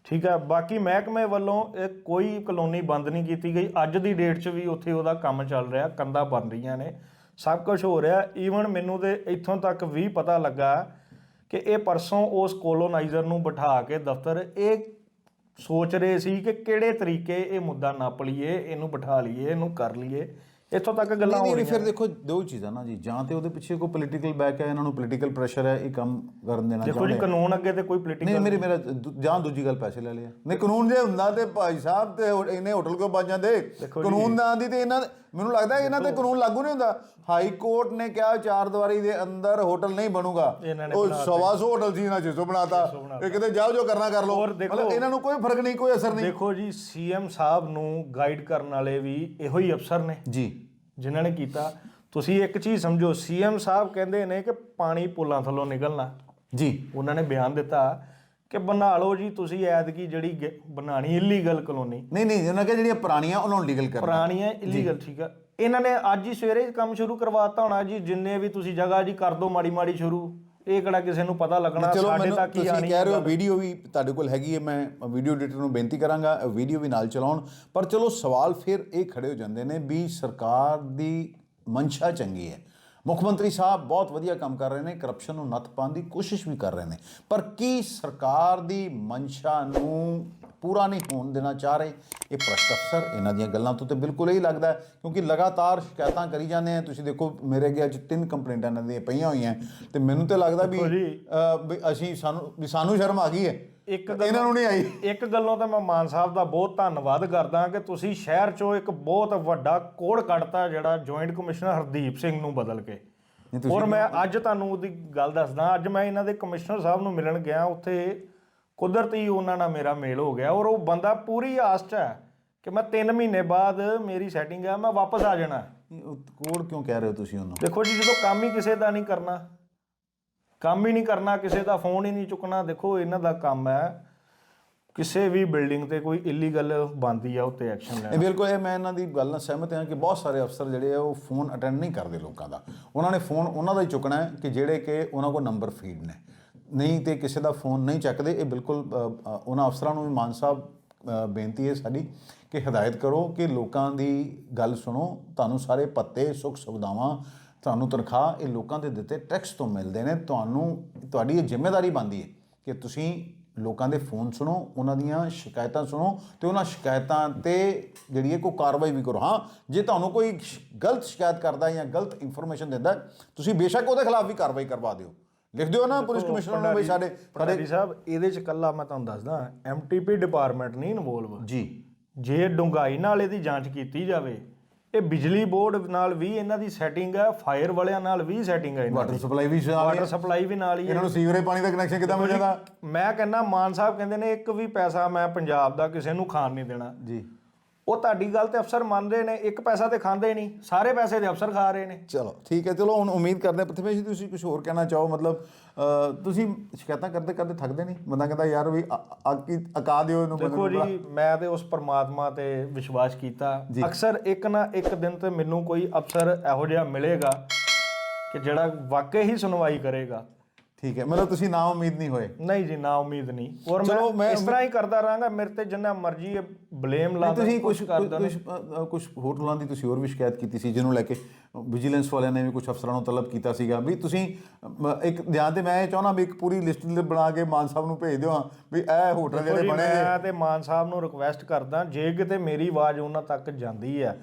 ਠੀਕ ਹੈ ਬਾਕੀ ਮਹਿਕਮੇ ਵੱਲੋਂ ਇਹ ਕੋਈ ਕਲੋਨੀ ਬੰਦ ਨਹੀਂ ਕੀਤੀ ਗਈ। ਅੱਜ ਦੀ ਡੇਟ 'ਚ ਵੀ ਉੱਥੇ ਉਹਦਾ ਕੰਮ ਚੱਲ ਰਿਹਾ, ਕੰਧਾਂ ਬਣ ਰਹੀਆਂ ਨੇ। ਸਭ ਕੁਝ ਹੋ ਰਿਹਾ। ਈਵਨ ਮੈਨੂੰ ਤੇ ਇੱਥੋਂ ਤੱਕ ਵੀ ਪਤਾ ਲੱਗਾ ਕਿ ਇਹ ਪਰਸੋਂ ਉਸ ਕੋਲੋਨਾਈਜ਼ਰ ਨੂੰ ਬਿਠਾ ਕੇ ਦਫ਼ਤਰ ਇਹ ਸੋਚ ਰਹੇ ਸੀ ਕਿ ਕਿਹੜੇ ਤਰੀਕੇ ਇਹ ਮੁੱਦਾ ਨੱਪ ਲਈਏ, ਇਹਨੂੰ ਬਿਠਾ ਲਈਏ, ਇਹਨੂੰ ਕਰ ਲਈਏ। ਇੱਥੋਂ ਤੱਕ ਗੱਲਾਂ ਹੋ ਨਹੀਂ ਰਹੀਆਂ ਫਿਰ ਦੇਖੋ ਦੋ ਚੀਜ਼ਾਂ ਨਾ ਜੀ। ਜਾਂ ਤੇ ਉਹਦੇ ਪਿੱਛੇ ਕੋਈ ਪੋਲੀਟੀਕਲ ਬੈਕ ਹੈ ਇਹਨਾਂ ਨੂੰ ਪੋਲੀਟੀਕਲ ਪ੍ਰੈਸ਼ਰ ਹੈ ਇਹ ਕੰਮ ਕਰਨ ਦੇਣਾ ਦੇਖੋ ਜੀ ਕਾਨੂੰਨ ਅੱਗੇ ਤੇ ਕੋਈ ਪੋਲੀਟਿਕਲ ਨਹੀਂ ਮੇਰੀ ਮੇਰਾ ਜਾਂ ਦੂਜੀ ਗੱਲ ਪੈਸੇ ਲੈ ਲਿਆ ਨਹੀਂ ਕਾਨੂੰਨ ਜੇ ਹੁੰਦਾ ਤੇ ਭਾਈ ਸਾਹਿਬ ਤੇ ਇਹਨੇ ਹੋਟਲ ਕਿਉਂ ਬਣ ਜਾਂਦੇ? ਕਾਨੂੰਨ ਦਾ ਆਂਦੀ ਤੇ ਇਹਨਾਂ ਮੈਨੂੰ ਲੱਗਦਾ ਇਹਨਾਂ ਤੇ ਕਾਨੂੰਨ ਲਾਗੂ ਨਹੀਂ ਹੁੰਦਾ। ਹਾਈ ਕੋਰਟ ਨੇ ਕਿਹਾ ਚਾਰ ਦੀਵਾਰੀ ਦੇ ਅੰਦਰ ਹੋਟਲ ਨਹੀਂ ਬਣੂਗਾ। ਉਹ ਸਵਾ ਸੌ ਹੋਟਲ ਸੀ ਇਹਨਾਂ 600 ਬਣਾਤਾ। ਇਹ ਕਿਤੇ ਜਾਓ ਜੋ ਕਰਨਾ ਕਰ ਲਓ। ਮਤਲਬ ਇਹਨਾਂ ਨੂੰ ਕੋਈ ਫ਼ਰਕ ਨਹੀਂ ਕੋਈ ਅਸਰ ਨਹੀਂ। ਦੇਖੋ ਜੀ ਸੀਐਮ ਸਾਹਿਬ ਨੂੰ ਗਾਈਡ ਕਰਨ ਵਾਲੇ ਵੀ ਇਹੋ ਹੀ ਅਫਸਰ ਨੇ। ਜੀ। ਜਿਨ੍ਹਾਂ ਨੇ ਕੀਤਾ। ਤੁਸੀਂ ਇੱਕ ਚੀਜ਼ ਸਮਝੋ ਸੀਐਮ ਸਾਹਿਬ ਕਹਿੰਦੇ ਨੇ ਕਿ ਪਾਣੀ ਪੁਲਾਂ ਥੱਲੋਂ ਨਿਕਲਣਾ। ਜੀ। ਉਹਨਾਂ ਨੇ ਬਿਆਨ ਦਿੱਤਾ ਕਿ ਬਣਾ ਲਓ ਜੀ ਤੁਸੀਂ ਐਤਕੀ ਜਿਹੜੀ ਗ- ਬਣਾਣੀ ਇਲੀਗਲ ਕਲੋਨੀ। ਨਹੀਂ ਨਹੀਂ ਉਹਨਾਂ ਕਿਹਾ ਜਿਹੜੀਆਂ ਪੁਰਾਣੀਆਂ ਉਹਨਾਂ ਨੂੰ ਲੀਗਲ ਕਰਨਾ। ਪੁਰਾਣੀਆਂ ਇਲੀਗਲ ਠੀਕ ਆ। ਇਹਨਾਂ ਨੇ ਅੱਜ ਹੀ ਸਵੇਰੇ ਕੰਮ ਸ਼ੁਰੂ ਕਰਵਾਤਾ ਹੋਣਾ ਜੀ ਜਿੰਨੇ ਵੀ ਤੁਸੀਂ ਜਗ੍ਹਾ ਜੀ ਕਰ ਦਿਓ ਮਾੜੀ ਮਾੜੀ ਸ਼ੁਰੂ। ਇਹ ਕਿਹੜਾ ਕਿਸੇ ਨੂੰ ਪਤਾ ਲੱਗਣਾ ਚਲੋ ਸਾਡੇ ਮੈਨੂੰ ਤੱਕ ਹੀ ਤੁਸੀਂ ਆਣੀ ਕਹਿ ਰਹੇ ਹੋ ਵੀਡੀਓ ਵੀ ਤੁਹਾਡੇ ਕੋਲ ਹੈਗੀ ਹੈ ਮੈਂ ਵੀਡੀਓ ਐਡੀਟਰ ਨੂੰ ਬੇਨਤੀ ਕਰਾਂਗਾ ਵੀਡੀਓ ਵੀ ਨਾਲ ਚਲਾਉਣ। ਪਰ ਚਲੋ ਸਵਾਲ ਫਿਰ ਇਹ ਖੜੇ ਹੋ ਜਾਂਦੇ ਨੇ ਵੀ ਸਰਕਾਰ ਦੀ ਮਨਸ਼ਾ ਚੰਗੀ ਹੈ। ਮੁੱਖ ਮੰਤਰੀ ਸਾਹਿਬ ਬਹੁਤ ਵਧੀਆ ਕੰਮ ਕਰ ਰਹੇ ਨੇ ਕਰਪਸ਼ਨ ਨੂੰ ਨੱਥ ਪਾਉਣ ਦੀ ਕੋਸ਼ਿਸ਼ ਵੀ ਕਰ ਰਹੇ ਨੇ। ਪਰ ਕੀ ਸਰਕਾਰ ਦੀ ਮਨਸ਼ਾ ਨੂੰ ਪੂਰਾ ਨਹੀਂ ਹੋਣ ਦੇਣਾ ਚਾਹ ਰਹੇ? ਇਹ ਭ੍ਰਸ਼ਟ ਅਫਸਰ ਇਹਨਾਂ ਦੀਆਂ ਗੱਲਾਂ ਤੋਂ ਤੇ ਬਿਲਕੁਲ ਹੀ ਲੱਗਦਾ ਕਿਉਂਕਿ ਲਗਾਤਾਰ ਸ਼ਿਕਾਇਤਾਂ ਕਰੀ ਜਾਂਦੇ ਆ। ਤੁਸੀਂ ਦੇਖੋ ਮੇਰੇ ਅੱਗੇ ਅੱਜ ਤਿੰਨ ਕੰਪਲੇਂਟਾਂ ਇਹਨਾਂ ਦੀਆਂ ਪਈਆਂ ਹੋਈਆਂ। ਤੇ ਮੈਨੂੰ ਤੇ ਲੱਗਦਾ ਵੀ ਅਸੀਂ ਸਾਨੂੰ ਵੀ ਸਾਨੂੰ ਸ਼ਰਮ ਆ ਗਈ ਹੈ। ਇੱਕ ਇਹਨਾਂ ਨੂੰ ਨਹੀਂ ਆਈ। ਇੱਕ ਗੱਲੋਂ ਤਾਂ ਮੈਂ ਮਾਨ ਸਾਹਿਬ ਦਾ ਬਹੁਤ ਧੰਨਵਾਦ ਕਰਦਾ ਕਿ ਤੁਸੀਂ ਸ਼ਹਿਰ ਚੋਂ ਇੱਕ ਬਹੁਤ ਵੱਡਾ ਕੋੜ ਕੱਢਤਾ ਜਿਹੜਾ ਜੁਆਇੰਟ ਕਮਿਸ਼ਨਰ ਹਰਦੀਪ ਸਿੰਘ ਨੂੰ ਬਦਲ ਕੇ। ਔਰ ਮੈਂ ਅੱਜ ਤੁਹਾਨੂੰ ਉਹਦੀ ਗੱਲ ਦੱਸਦਾ ਅੱਜ ਮੈਂ ਇਹਨਾਂ ਦੇ ਕਮਿਸ਼ਨਰ ਸਾਹਿਬ ਨੂੰ ਮਿਲਣ ਗਿਆ ਉੱਥੇ ਕੁਦਰਤੀ ਉਹਨਾਂ ਨਾਲ ਮੇਰਾ ਮੇਲ ਹੋ ਗਿਆ ਔਰ ਉਹ ਬੰਦਾ ਪੂਰੀ ਆਸ 'ਚ ਹੈ ਕਿ ਮੈਂ 3 ਮਹੀਨੇ ਬਾਅਦ ਮੇਰੀ ਸੈਟਿੰਗ ਆ ਮੈਂ ਵਾਪਸ ਆ ਜਾਣਾ। ਕੋਡ ਕਿਉਂ ਕਹਿ ਰਹੇ ਹੋ ਤੁਸੀਂ ਉਹਨੂੰ? ਦੇਖੋ ਜੀ ਜਦੋਂ ਕੰਮ ਹੀ ਕਿਸੇ ਦਾ ਨਹੀਂ ਕਰਨਾ ਕੰਮ ਹੀ ਨਹੀਂ ਕਰਨਾ, ਕਿਸੇ ਦਾ ਫੋਨ ਹੀ ਨਹੀਂ ਚੁੱਕਣਾ। ਦੇਖੋ, ਇਹਨਾਂ ਦਾ ਕੰਮ ਹੈ, ਕਿਸੇ ਵੀ ਬਿਲਡਿੰਗ ਤੇ ਕੋਈ ਇਲੀਗਲ ਬੰਦੀ ਆ, ਉੱਤੇ ਐਕਸ਼ਨ ਲੈਣਾ। ਇਹ ਬਿਲਕੁਲ, ਇਹ ਮੈਂ ਇਹਨਾਂ ਦੀ ਗੱਲ ਨਾਲ ਸਹਿਮਤ ਹਾਂ ਕਿ ਬਹੁਤ ਸਾਰੇ ਅਫਸਰ ਜਿਹੜੇ ਆ, ਉਹ ਫੋਨ ਅਟੈਂਡ ਨਹੀਂ ਕਰਦੇ ਲੋਕਾਂ ਦਾ। ਉਹਨਾਂ ਨੇ ਫੋਨ ਉਹਨਾਂ ਦਾ ਹੀ ਚੁੱਕਣਾ ਹੈ ਕਿ ਜਿਹੜੇ ਕਿ ਉਹਨਾਂ ਕੋਲ ਨੰਬਰ ਫੀਡ ਨੇ। ਨਹੀਂ ਤੇ ਕਿਸੇ ਦਾ ਫੋਨ ਨਹੀਂ ਚੱਕਦੇ, ਇਹ ਬਿਲਕੁਲ ਉਹਨਾਂ ਅਫਸਰਾਂ ਨੂੰ ਵੀ ਮਾਨ ਸਾਹਿਬ ਬੇਨਤੀ ਹੈ ਸਾਡੀ ਕਿ ਹਦਾਇਤ ਕਰੋ ਕਿ ਲੋਕਾਂ ਦੀ ਗੱਲ ਸੁਣੋ, ਤੁਹਾਨੂੰ ਸਾਰੇ ਪੱਤੇ, ਸੁੱਖ ਸੁਵਿਧਾਵਾਂ ਤੁਹਾਨੂੰ ਤਨਖਾਹ ਇਹ ਲੋਕਾਂ ਦੇ ਦਿੱਤੇ ਟੈਕਸ ਤੋਂ ਮਿਲਦੇ ਨੇ ਤੁਹਾਨੂੰ ਤੁਹਾਡੀ ਇਹ ਜ਼ਿੰਮੇਵਾਰੀ ਬਣਦੀ ਹੈ ਕਿ ਤੁਸੀਂ ਲੋਕਾਂ ਦੇ ਫੋਨ ਸੁਣੋ ਉਹਨਾਂ ਦੀਆਂ ਸ਼ਿਕਾਇਤਾਂ ਸੁਣੋ ਤੇ ਉਹਨਾਂ ਸ਼ਿਕਾਇਤਾਂ ਤੇ ਜਿਹੜੀ ਹੈ ਕੋਈ ਕਾਰਵਾਈ ਵੀ ਕਰੋ। ਹਾਂ ਜੇ ਤੁਹਾਨੂੰ ਕੋਈ ਗਲਤ ਸ਼ਿਕਾਇਤ ਕਰਦਾ ਜਾਂ ਗਲਤ ਇਨਫੋਰਮੇਸ਼ਨ ਦਿੰਦਾ ਤੁਸੀਂ ਬੇਸ਼ੱਕ ਉਹਦੇ ਖਿਲਾਫ ਵੀ ਕਾਰਵਾਈ ਕਰਵਾ ਦਿਓ। ਲਿਖ ਦਿਓ ਨਾ ਪੁਲਿਸ ਕਮਿਸ਼ਨਰ ਨੂੰ ਵੀ ਸਾਡੇ ਸਾਡੇ ਸਾਹਿਬ ਇਹਦੇ ਚ ਕੱਲਾ ਮੈਂ ਤੁਹਾਨੂੰ ਦੱਸਦਾ ਐਮਟੀਪੀ ਡਿਪਾਰਟਮੈਂਟ ਨਹੀਂ ਇਨਵੋਲਵ ਜੀ। ਜੇ ਡੁੰਗਾਈ ਨਾਲ ਇਹਦੀ ਜਾਂਚ ਕੀਤੀ ਜਾਵੇ ਇਹ ਬਿਜਲੀ ਬੋਰਡ ਨਾਲ ਵੀ ਇਹਨਾਂ ਦੀ ਸੈਟਿੰਗ ਹੈ ਫਾਇਰ ਵਾਲਿਆਂ ਨਾਲ ਵੀ ਸੈਟਿੰਗ ਹੈ ਇਹਨਾਂ ਵਾਟਰ ਸਪਲਾਈ ਵੀ ਨਾਲ ਵਾਟਰ। ਸਪਲਾਈ ਵੀ ਨਾਲ ਹੀ ਹੈ ਇਹਨਾਂ ਨੂੰ ਸੀਵਰੇਜ ਪਾਣੀ ਦਾ ਕਨੈਕਸ਼ਨ ਕਿੱਦਾਂ ਮਿਲ ਜਾਂਦਾ? ਮੈਂ ਕਹਿੰਦਾ ਮਾਨ ਸਾਹਿਬ ਕਹਿੰਦੇ ਨੇ ਇੱਕ ਵੀ ਪੈਸਾ ਮੈਂ ਪੰਜਾਬ ਦਾ ਕਿਸੇ ਨੂੰ ਖਾਣ ਨਹੀਂ ਦੇਣਾ। ਜੀ। ਉਹ ਤੁਹਾਡੀ ਗੱਲ ਤੇ ਅਫਸਰ ਮੰਨਦੇ ਨੇ ਇੱਕ ਪੈਸਾ ਤੇ ਖਾਂਦੇ ਨਹੀਂ ਸਾਰੇ ਪੈਸੇ ਦੇ ਅਫਸਰ ਖਾ ਰਹੇ ਨੇ। ਚਲੋ ਠੀਕ ਹੈ ਚਲੋ ਹੁਣ ਉਮੀਦ ਕਰਦੇ ਹਾਂ ਪ੍ਰਥਮੇਸ਼ ਜੀ ਤੁਸੀਂ ਕੁਝ ਹੋਰ ਕਹਿਣਾ ਚਾਹੋ ਮਤਲਬ ਤੁਸੀਂ ਸ਼ਿਕਾਇਤਾਂ ਕਰਦੇ ਕਰਦੇ ਥੱਕਦੇ ਨਹੀਂ? ਬੰਦਾ ਕਹਿੰਦਾ ਯਾਰ ਵੀ ਅ- ਅ- ਅ- ਕੀ ਅਕਾ ਦਿਓ ਇਹਨੂੰ ਦੇਖੋ ਜੀ ਮੈਂ ਤੇ ਉਸ ਪਰਮਾਤਮਾ ਤੇ ਵਿਸ਼ਵਾਸ ਕੀਤਾ। ਅਕਸਰ ਇੱਕ ਨਾ ਇੱਕ ਦਿਨ ਤੇ ਮੈਨੂੰ ਕੋਈ ਅਫਸਰ ਇਹੋ ਜਿਹਾ ਮਿਲੇਗਾ ਕਿ ਜਿਹੜਾ ਵਾਕਈ ਹੀ ਸੁਣਵਾਈ ਕਰੇਗਾ। ਠੀਕ ਹੈ ਮਤਲਬ ਤੁਸੀਂ ਨਾ ਉਮੀਦ ਨਹੀਂ ਹੋਏ? ਨਹੀਂ ਜੀ ਨਾ ਉਮੀਦ ਨਹੀਂ। ਔਰ ਮੈਂ ਇਸ ਤਰ੍ਹਾਂ ਹੀ ਕਰਦਾ ਰਹਾਂਗਾ ਮੇਰੇ ਤੇ ਜਿੰਨਾ ਮਰਜ਼ੀ ਬਲੇਮ ਲਾ ਤੁਸੀਂ ਕੁਝ। ਕੁਝ ਕੁਝ ਹੋਟਲਾਂ ਦੀ ਤੁਸੀਂ ਹੋਰ ਵੀ ਸ਼ਿਕਾਇਤ ਕੀਤੀ ਸੀ ਜਿਹਨੂੰ ਲੈ ਕੇ ਵਿਜੀਲੈਂਸ ਵਾਲਿਆਂ ਨੇ ਵੀ ਕੁਝ ਅਫਸਰਾਂ ਨੂੰ ਤਲਬ ਕੀਤਾ ਸੀਗਾ। ਵੀ ਤੁਸੀਂ ਇੱਕ ਧਿਆਨ ਤੇ ਮੈਂ ਇਹ ਚਾਹੁੰਦਾ ਵੀ ਇੱਕ ਪੂਰੀ ਲਿਸਟ ਬਣਾ ਕੇ ਮਾਨ ਸਾਹਿਬ ਨੂੰ ਭੇਜ ਦਿਓ ਹਾਂ ਵੀ ਇਹ ਹੋਟਲ ਜਿਹੜੇ ਜੀ, ਬਣੇ ਮੈਂ ਤੇ ਮਾਨ ਸਾਹਿਬ ਨੂੰ ਰਿਕੁਐਸਟ ਕਰਦਾ ਜੇ ਕਿਤੇ ਮੇਰੀ ਆਵਾਜ਼ ਉਹਨਾਂ ਤੱਕ ਜਾਂਦੀ ਹੈ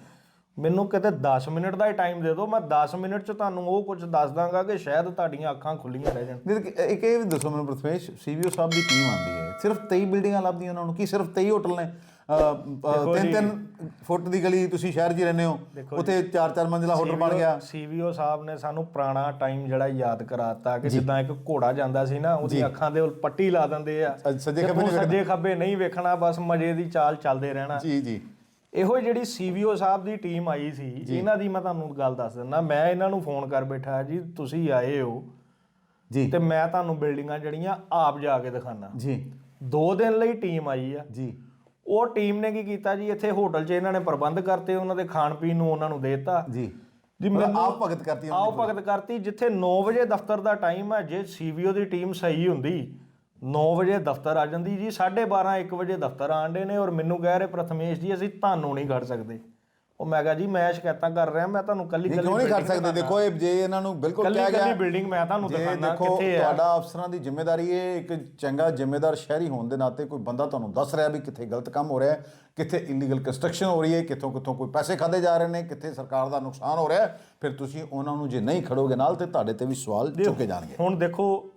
ਮੈਨੂੰ ਕਿਤੇ 10 ਮਿੰਟ ਦਾ ਹੀ ਟਾਈਮ ਦੇ ਦਿਓ ਮੈਂ 10 ਮਿੰਟ ਚ ਤੁਹਾਨੂੰ ਉਹ ਕੁਝ ਦੱਸ ਦਾਂਗਾ ਕਿ ਸ਼ਾਇਦ ਤੁਹਾਡੀਆਂ ਅੱਖਾਂ ਖੁੱਲੀਆਂ ਰਹਿ ਜਾਣ। ਨਹੀਂ ਤਾਂ ਇੱਕ ਇਹ ਵੀ ਦੱਸੋ ਮੈਨੂੰ ਪ੍ਰਥਮੇਸ਼ ਸੀਵੀਓ ਸਾਹਿਬ ਦੀ ਟੀਮ ਆਂਦੀ ਹੈ। ਸਿਰਫ 23 ਬਿਲਡਿੰਗਾਂ ਲੱਭਦੀਆਂ ਉਹਨਾਂ ਨੂੰ ਕੀ ਸਿਰਫ 23 ਹੋਟਲ ਨੇ? ਤਿੰਨ ਤਿੰਨ ਫੁੱਟ ਦੀ ਗਲੀ ਤੁਸੀਂ ਸ਼ਹਿਰ 'ਚ ਰਹਿੰਦੇ ਹੋ। ਉੱਥੇ ਚਾਰ ਚਾਰ ਮੰਜ਼ਿਲਾ ਹੋਟਲ ਬਣ ਗਿਆ। ਸੀਵੀਓ ਸਾਹਿਬ ਨੇ ਸਾਨੂੰ ਪੁਰਾਣਾ ਟਾਈਮ ਜਿਹੜਾ ਯਾਦ ਕਰਾਤਾ ਕਿ ਜਿੱਦਾਂ ਇੱਕ ਘੋੜਾ ਜਾਂਦਾ ਸੀ ਨਾ ਉਹਦੀ ਅੱਖਾਂ ਦੇ ਉਲ ਪੱਟੀ ਲਾ ਦਿੰਦੇ ਆ। ਸੱਜੇ ਖੱਬੇ ਨਹੀਂ ਵੇਖਣਾ ਬਸ ਮਜੇ ਦੀ ਚਾਲ ਚੱਲਦੇ ਰਹਿਣਾ। ਜੀ ਜੀ। ਇਹੋ ਜਿਹੜੀ ਸੀਵੀਓ ਸਾਹਿਬ ਦੀ ਟੀਮ ਆਈ ਸੀ ਇਹਨਾਂ ਦੀ ਮੈਂ ਤੁਹਾਨੂੰ ਗੱਲ ਦੱਸ ਦਿੰਦਾ ਮੈਂ ਇਹਨਾਂ ਨੂੰ ਫੋਨ ਕਰ ਬੈਠਾ ਜੀ ਤੁਸੀਂ ਆਏ ਹੋ। ਜੀ। ਤੇ ਮੈਂ ਤੁਹਾਨੂੰ ਬਿਲਡਿੰਗਾਂ ਜਿਹੜੀਆਂ ਆਪ ਜਾ ਕੇ ਦਿਖਾਣਾ ਜੀ। ਦੋ ਦਿਨ ਲਈ ਟੀਮ ਆਈ ਆ। ਜੀ। ਉਹ ਟੀਮ ਨੇ ਕੀ ਕੀਤਾ ਜੀ ਇੱਥੇ ਹੋਟਲ 'ਚ ਇਹਨਾਂ ਨੇ ਪ੍ਰਬੰਧ ਕਰਤੇ ਉਹਨਾਂ ਦੇ ਖਾਣ ਪੀਣ ਨੂੰ ਉਹਨਾਂ ਨੂੰ ਦੇਤਾ। ਜੀ। ਜੀ ਮੈਨੂੰ ਆਪ ਭਗਤ ਕਰਤੀ ਆਓ ਭਗਤ ਕਰਤੀ ਜਿੱਥੇ 9 ਵਜੇ ਦਫ਼ਤਰ ਦਾ ਟਾਈਮ ਹੈ ਜੇ ਸੀਵੀਓ ਦੀ ਟੀਮ ਸਹੀ ਹੁੰਦੀ 9 ਵਜੇ ਦਫ਼ਤਰ ਆ ਜਾਂਦੀ ਜੀ 12:30 1 ਵਜੇ ਦਫ਼ਤਰ ਆਂਡੇ ਨੇ ਔਰ ਮੈਨੂੰ ਕਹਿ ਰਹੇ ਪ੍ਰਥਮੇਸ਼ ਜੀ ਅਸੀਂ ਤੁਹਾਨੂੰ ਨਹੀਂ ਕਰ ਸਕਦੇ। ਉਹ ਮੈਂ ਕਿਹਾ ਜੀ ਮੈਂ ਸ਼ਿਕਾਇਤਾਂ ਕਰ ਰਿਹਾ ਮੈਂ ਤੁਹਾਨੂੰ ਕੱਲੀ ਕੱਲੀ ਕਿਉਂ ਨਹੀਂ ਕਰ ਸਕਦੇ? ਦੇਖੋ ਇਹ ਜੇ ਇਹਨਾਂ ਨੂੰ ਬਿਲਕੁਲ ਕੱਲੀ ਕਿਹਾ ਗਿਆ ਕੱਲੀ ਬਿਲਡਿੰਗ ਮੈਂ ਤੁਹਾਨੂੰ ਦਿਖਾਣਾ ਦੇਖੋ ਕਿੱਥੇ ਹੈ ਤੁਹਾਡਾ ਅਫਸਰਾਂ ਦੀ ਜ਼ਿੰਮੇਵਾਰੀ ਹੈ ਇੱਕ ਚੰਗਾ ਜ਼ਿੰਮੇਦਾਰ ਸ਼ਹਿਰੀ ਹੋਣ ਦੇ ਨਾਤੇ ਕੋਈ ਬੰਦਾ ਤੁਹਾਨੂੰ ਦੱਸ ਰਿਹਾ ਵੀ ਕਿੱਥੇ ਗਲਤ ਕੰਮ ਹੋ ਰਿਹਾ ਹੈ ਕਿੱਥੇ ਇਲੀਗਲ ਕੰਸਟਰਕਸ਼ਨ ਹੋ ਰਹੀ ਹੈ ਕਿੱਥੋਂ ਕਿੱਥੋਂ ਕੋਈ ਪੈਸੇ ਖਾਦੇ ਜਾ ਰਹੇ ਨੇ ਕਿੱਥੇ ਸਰਕਾਰ ਦਾ ਨੁਕਸਾਨ ਹੋ ਰਿਹਾ ਫਿਰ ਤੁਸੀਂ ਉਹਨਾਂ ਨੂੰ ਜੇ ਨਹੀਂ ਖੜੋਗੇ ਨਾਲ ਤੇ ਤੁਹਾਡੇ ਤੇ ਵੀ ਸਵਾਲ ਚੁੱਕੇ ਜਾਣਗੇ। ਹੁਣ ਦੇਖੋ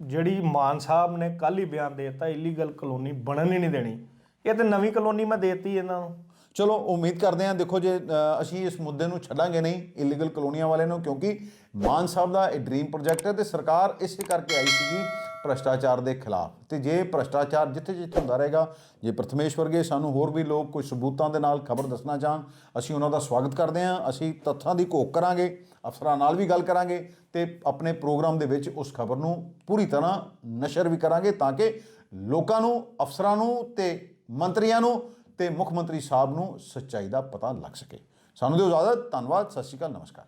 ਜਿਹੜੀ ਮਾਨ ਸਾਹਿਬ ਨੇ ਕੱਲ ਹੀ ਬਿਆਨ ਦੇ ਦਿੱਤਾ ਇਲੀਗਲ ਕਲੋਨੀ ਬਣਨ ਹੀ ਨਹੀਂ ਦੇਣੀ। ਇਹ ਤੇ ਨਵੀਂ ਕਲੋਨੀ ਮੈਂ ਦੇਤੀ ਇਹਨਾਂ ਨੂੰ। ਚਲੋ, ਉਮੀਦ ਕਰਦੇ ਹਾਂ, ਦੇਖੋ ਜੇ ਅਸੀਂ ਇਸ ਮੁੱਦੇ ਨੂੰ ਛੱਡਾਂਗੇ ਨਹੀਂ ਇਲੀਗਲ ਕਲੋਨੀਆਂ ਵਾਲੇ ਨੂੰ, ਕਿਉਂਕਿ ਮਾਨ ਸਾਹਿਬ ਦਾ ਇਹ ਡ੍ਰੀਮ ਪ੍ਰੋਜੈਕਟ ਹੈ ਤੇ ਸਰਕਾਰ ਇਸੇ ਕਰਕੇ ਆਈ ਸੀਗੀ ਭ੍ਰਸ਼ਟਾਚਾਰ ਦੇ ਖਿਲਾਫ। ਤੇ ਜੇ ਭ੍ਰਸ਼ਟਾਚਾਰ ਜਿੱਥੇ ਜਿੱਥੇ ਹੁੰਦਾ ਰਹੇਗਾ, ਜੇ ਪ੍ਰਥਮੇਸ਼ ਵਰਗੇ ਸਾਨੂੰ ਹੋਰ ਵੀ ਲੋਕ ਕੋਈ ਸਬੂਤਾਂ ਦੇ ਨਾਲ ਖਬਰ ਦੱਸਣਾ ਚਾਹਣ, ਅਸੀਂ ਉਹਨਾਂ ਦਾ ਸਵਾਗਤ ਕਰਦੇ ਹਾਂ, ਅਸੀਂ ਤੱਥਾਂ ਦੀ ਘੋਖ ਕਰਾਂਗੇ, ਅਫਸਰਾਂ ਨਾਲ ਵੀ ਗੱਲ ਕਰਾਂਗੇ ਤੇ ਆਪਣੇ ਪ੍ਰੋਗਰਾਮ ਦੇ ਵਿੱਚ ਉਸ ਖਬਰ ਨੂੰ ਪੂਰੀ ਤਰ੍ਹਾਂ ਨਸ਼ਰ ਵੀ ਕਰਾਂਗੇ ਤਾਂ ਕਿ ਲੋਕਾਂ ਨੂੰ, ਅਫਸਰਾਂ ਨੂੰ ਤੇ ਮੰਤਰੀਆਂ ਨੂੰ ਤੇ ਮੁੱਖ ਮੰਤਰੀ ਸਾਹਿਬ ਨੂੰ ਸੱਚਾਈ ਦਾ ਪਤਾ ਲੱਗ ਸਕੇ। ਸਾਨੂੰ ਦਿਓ ਇਜਾਜ਼ਤ, ਧੰਨਵਾਦ, ਸਤਿ ਸ਼੍ਰੀ ਅਕਾਲ, ਨਮਸਕਾਰ।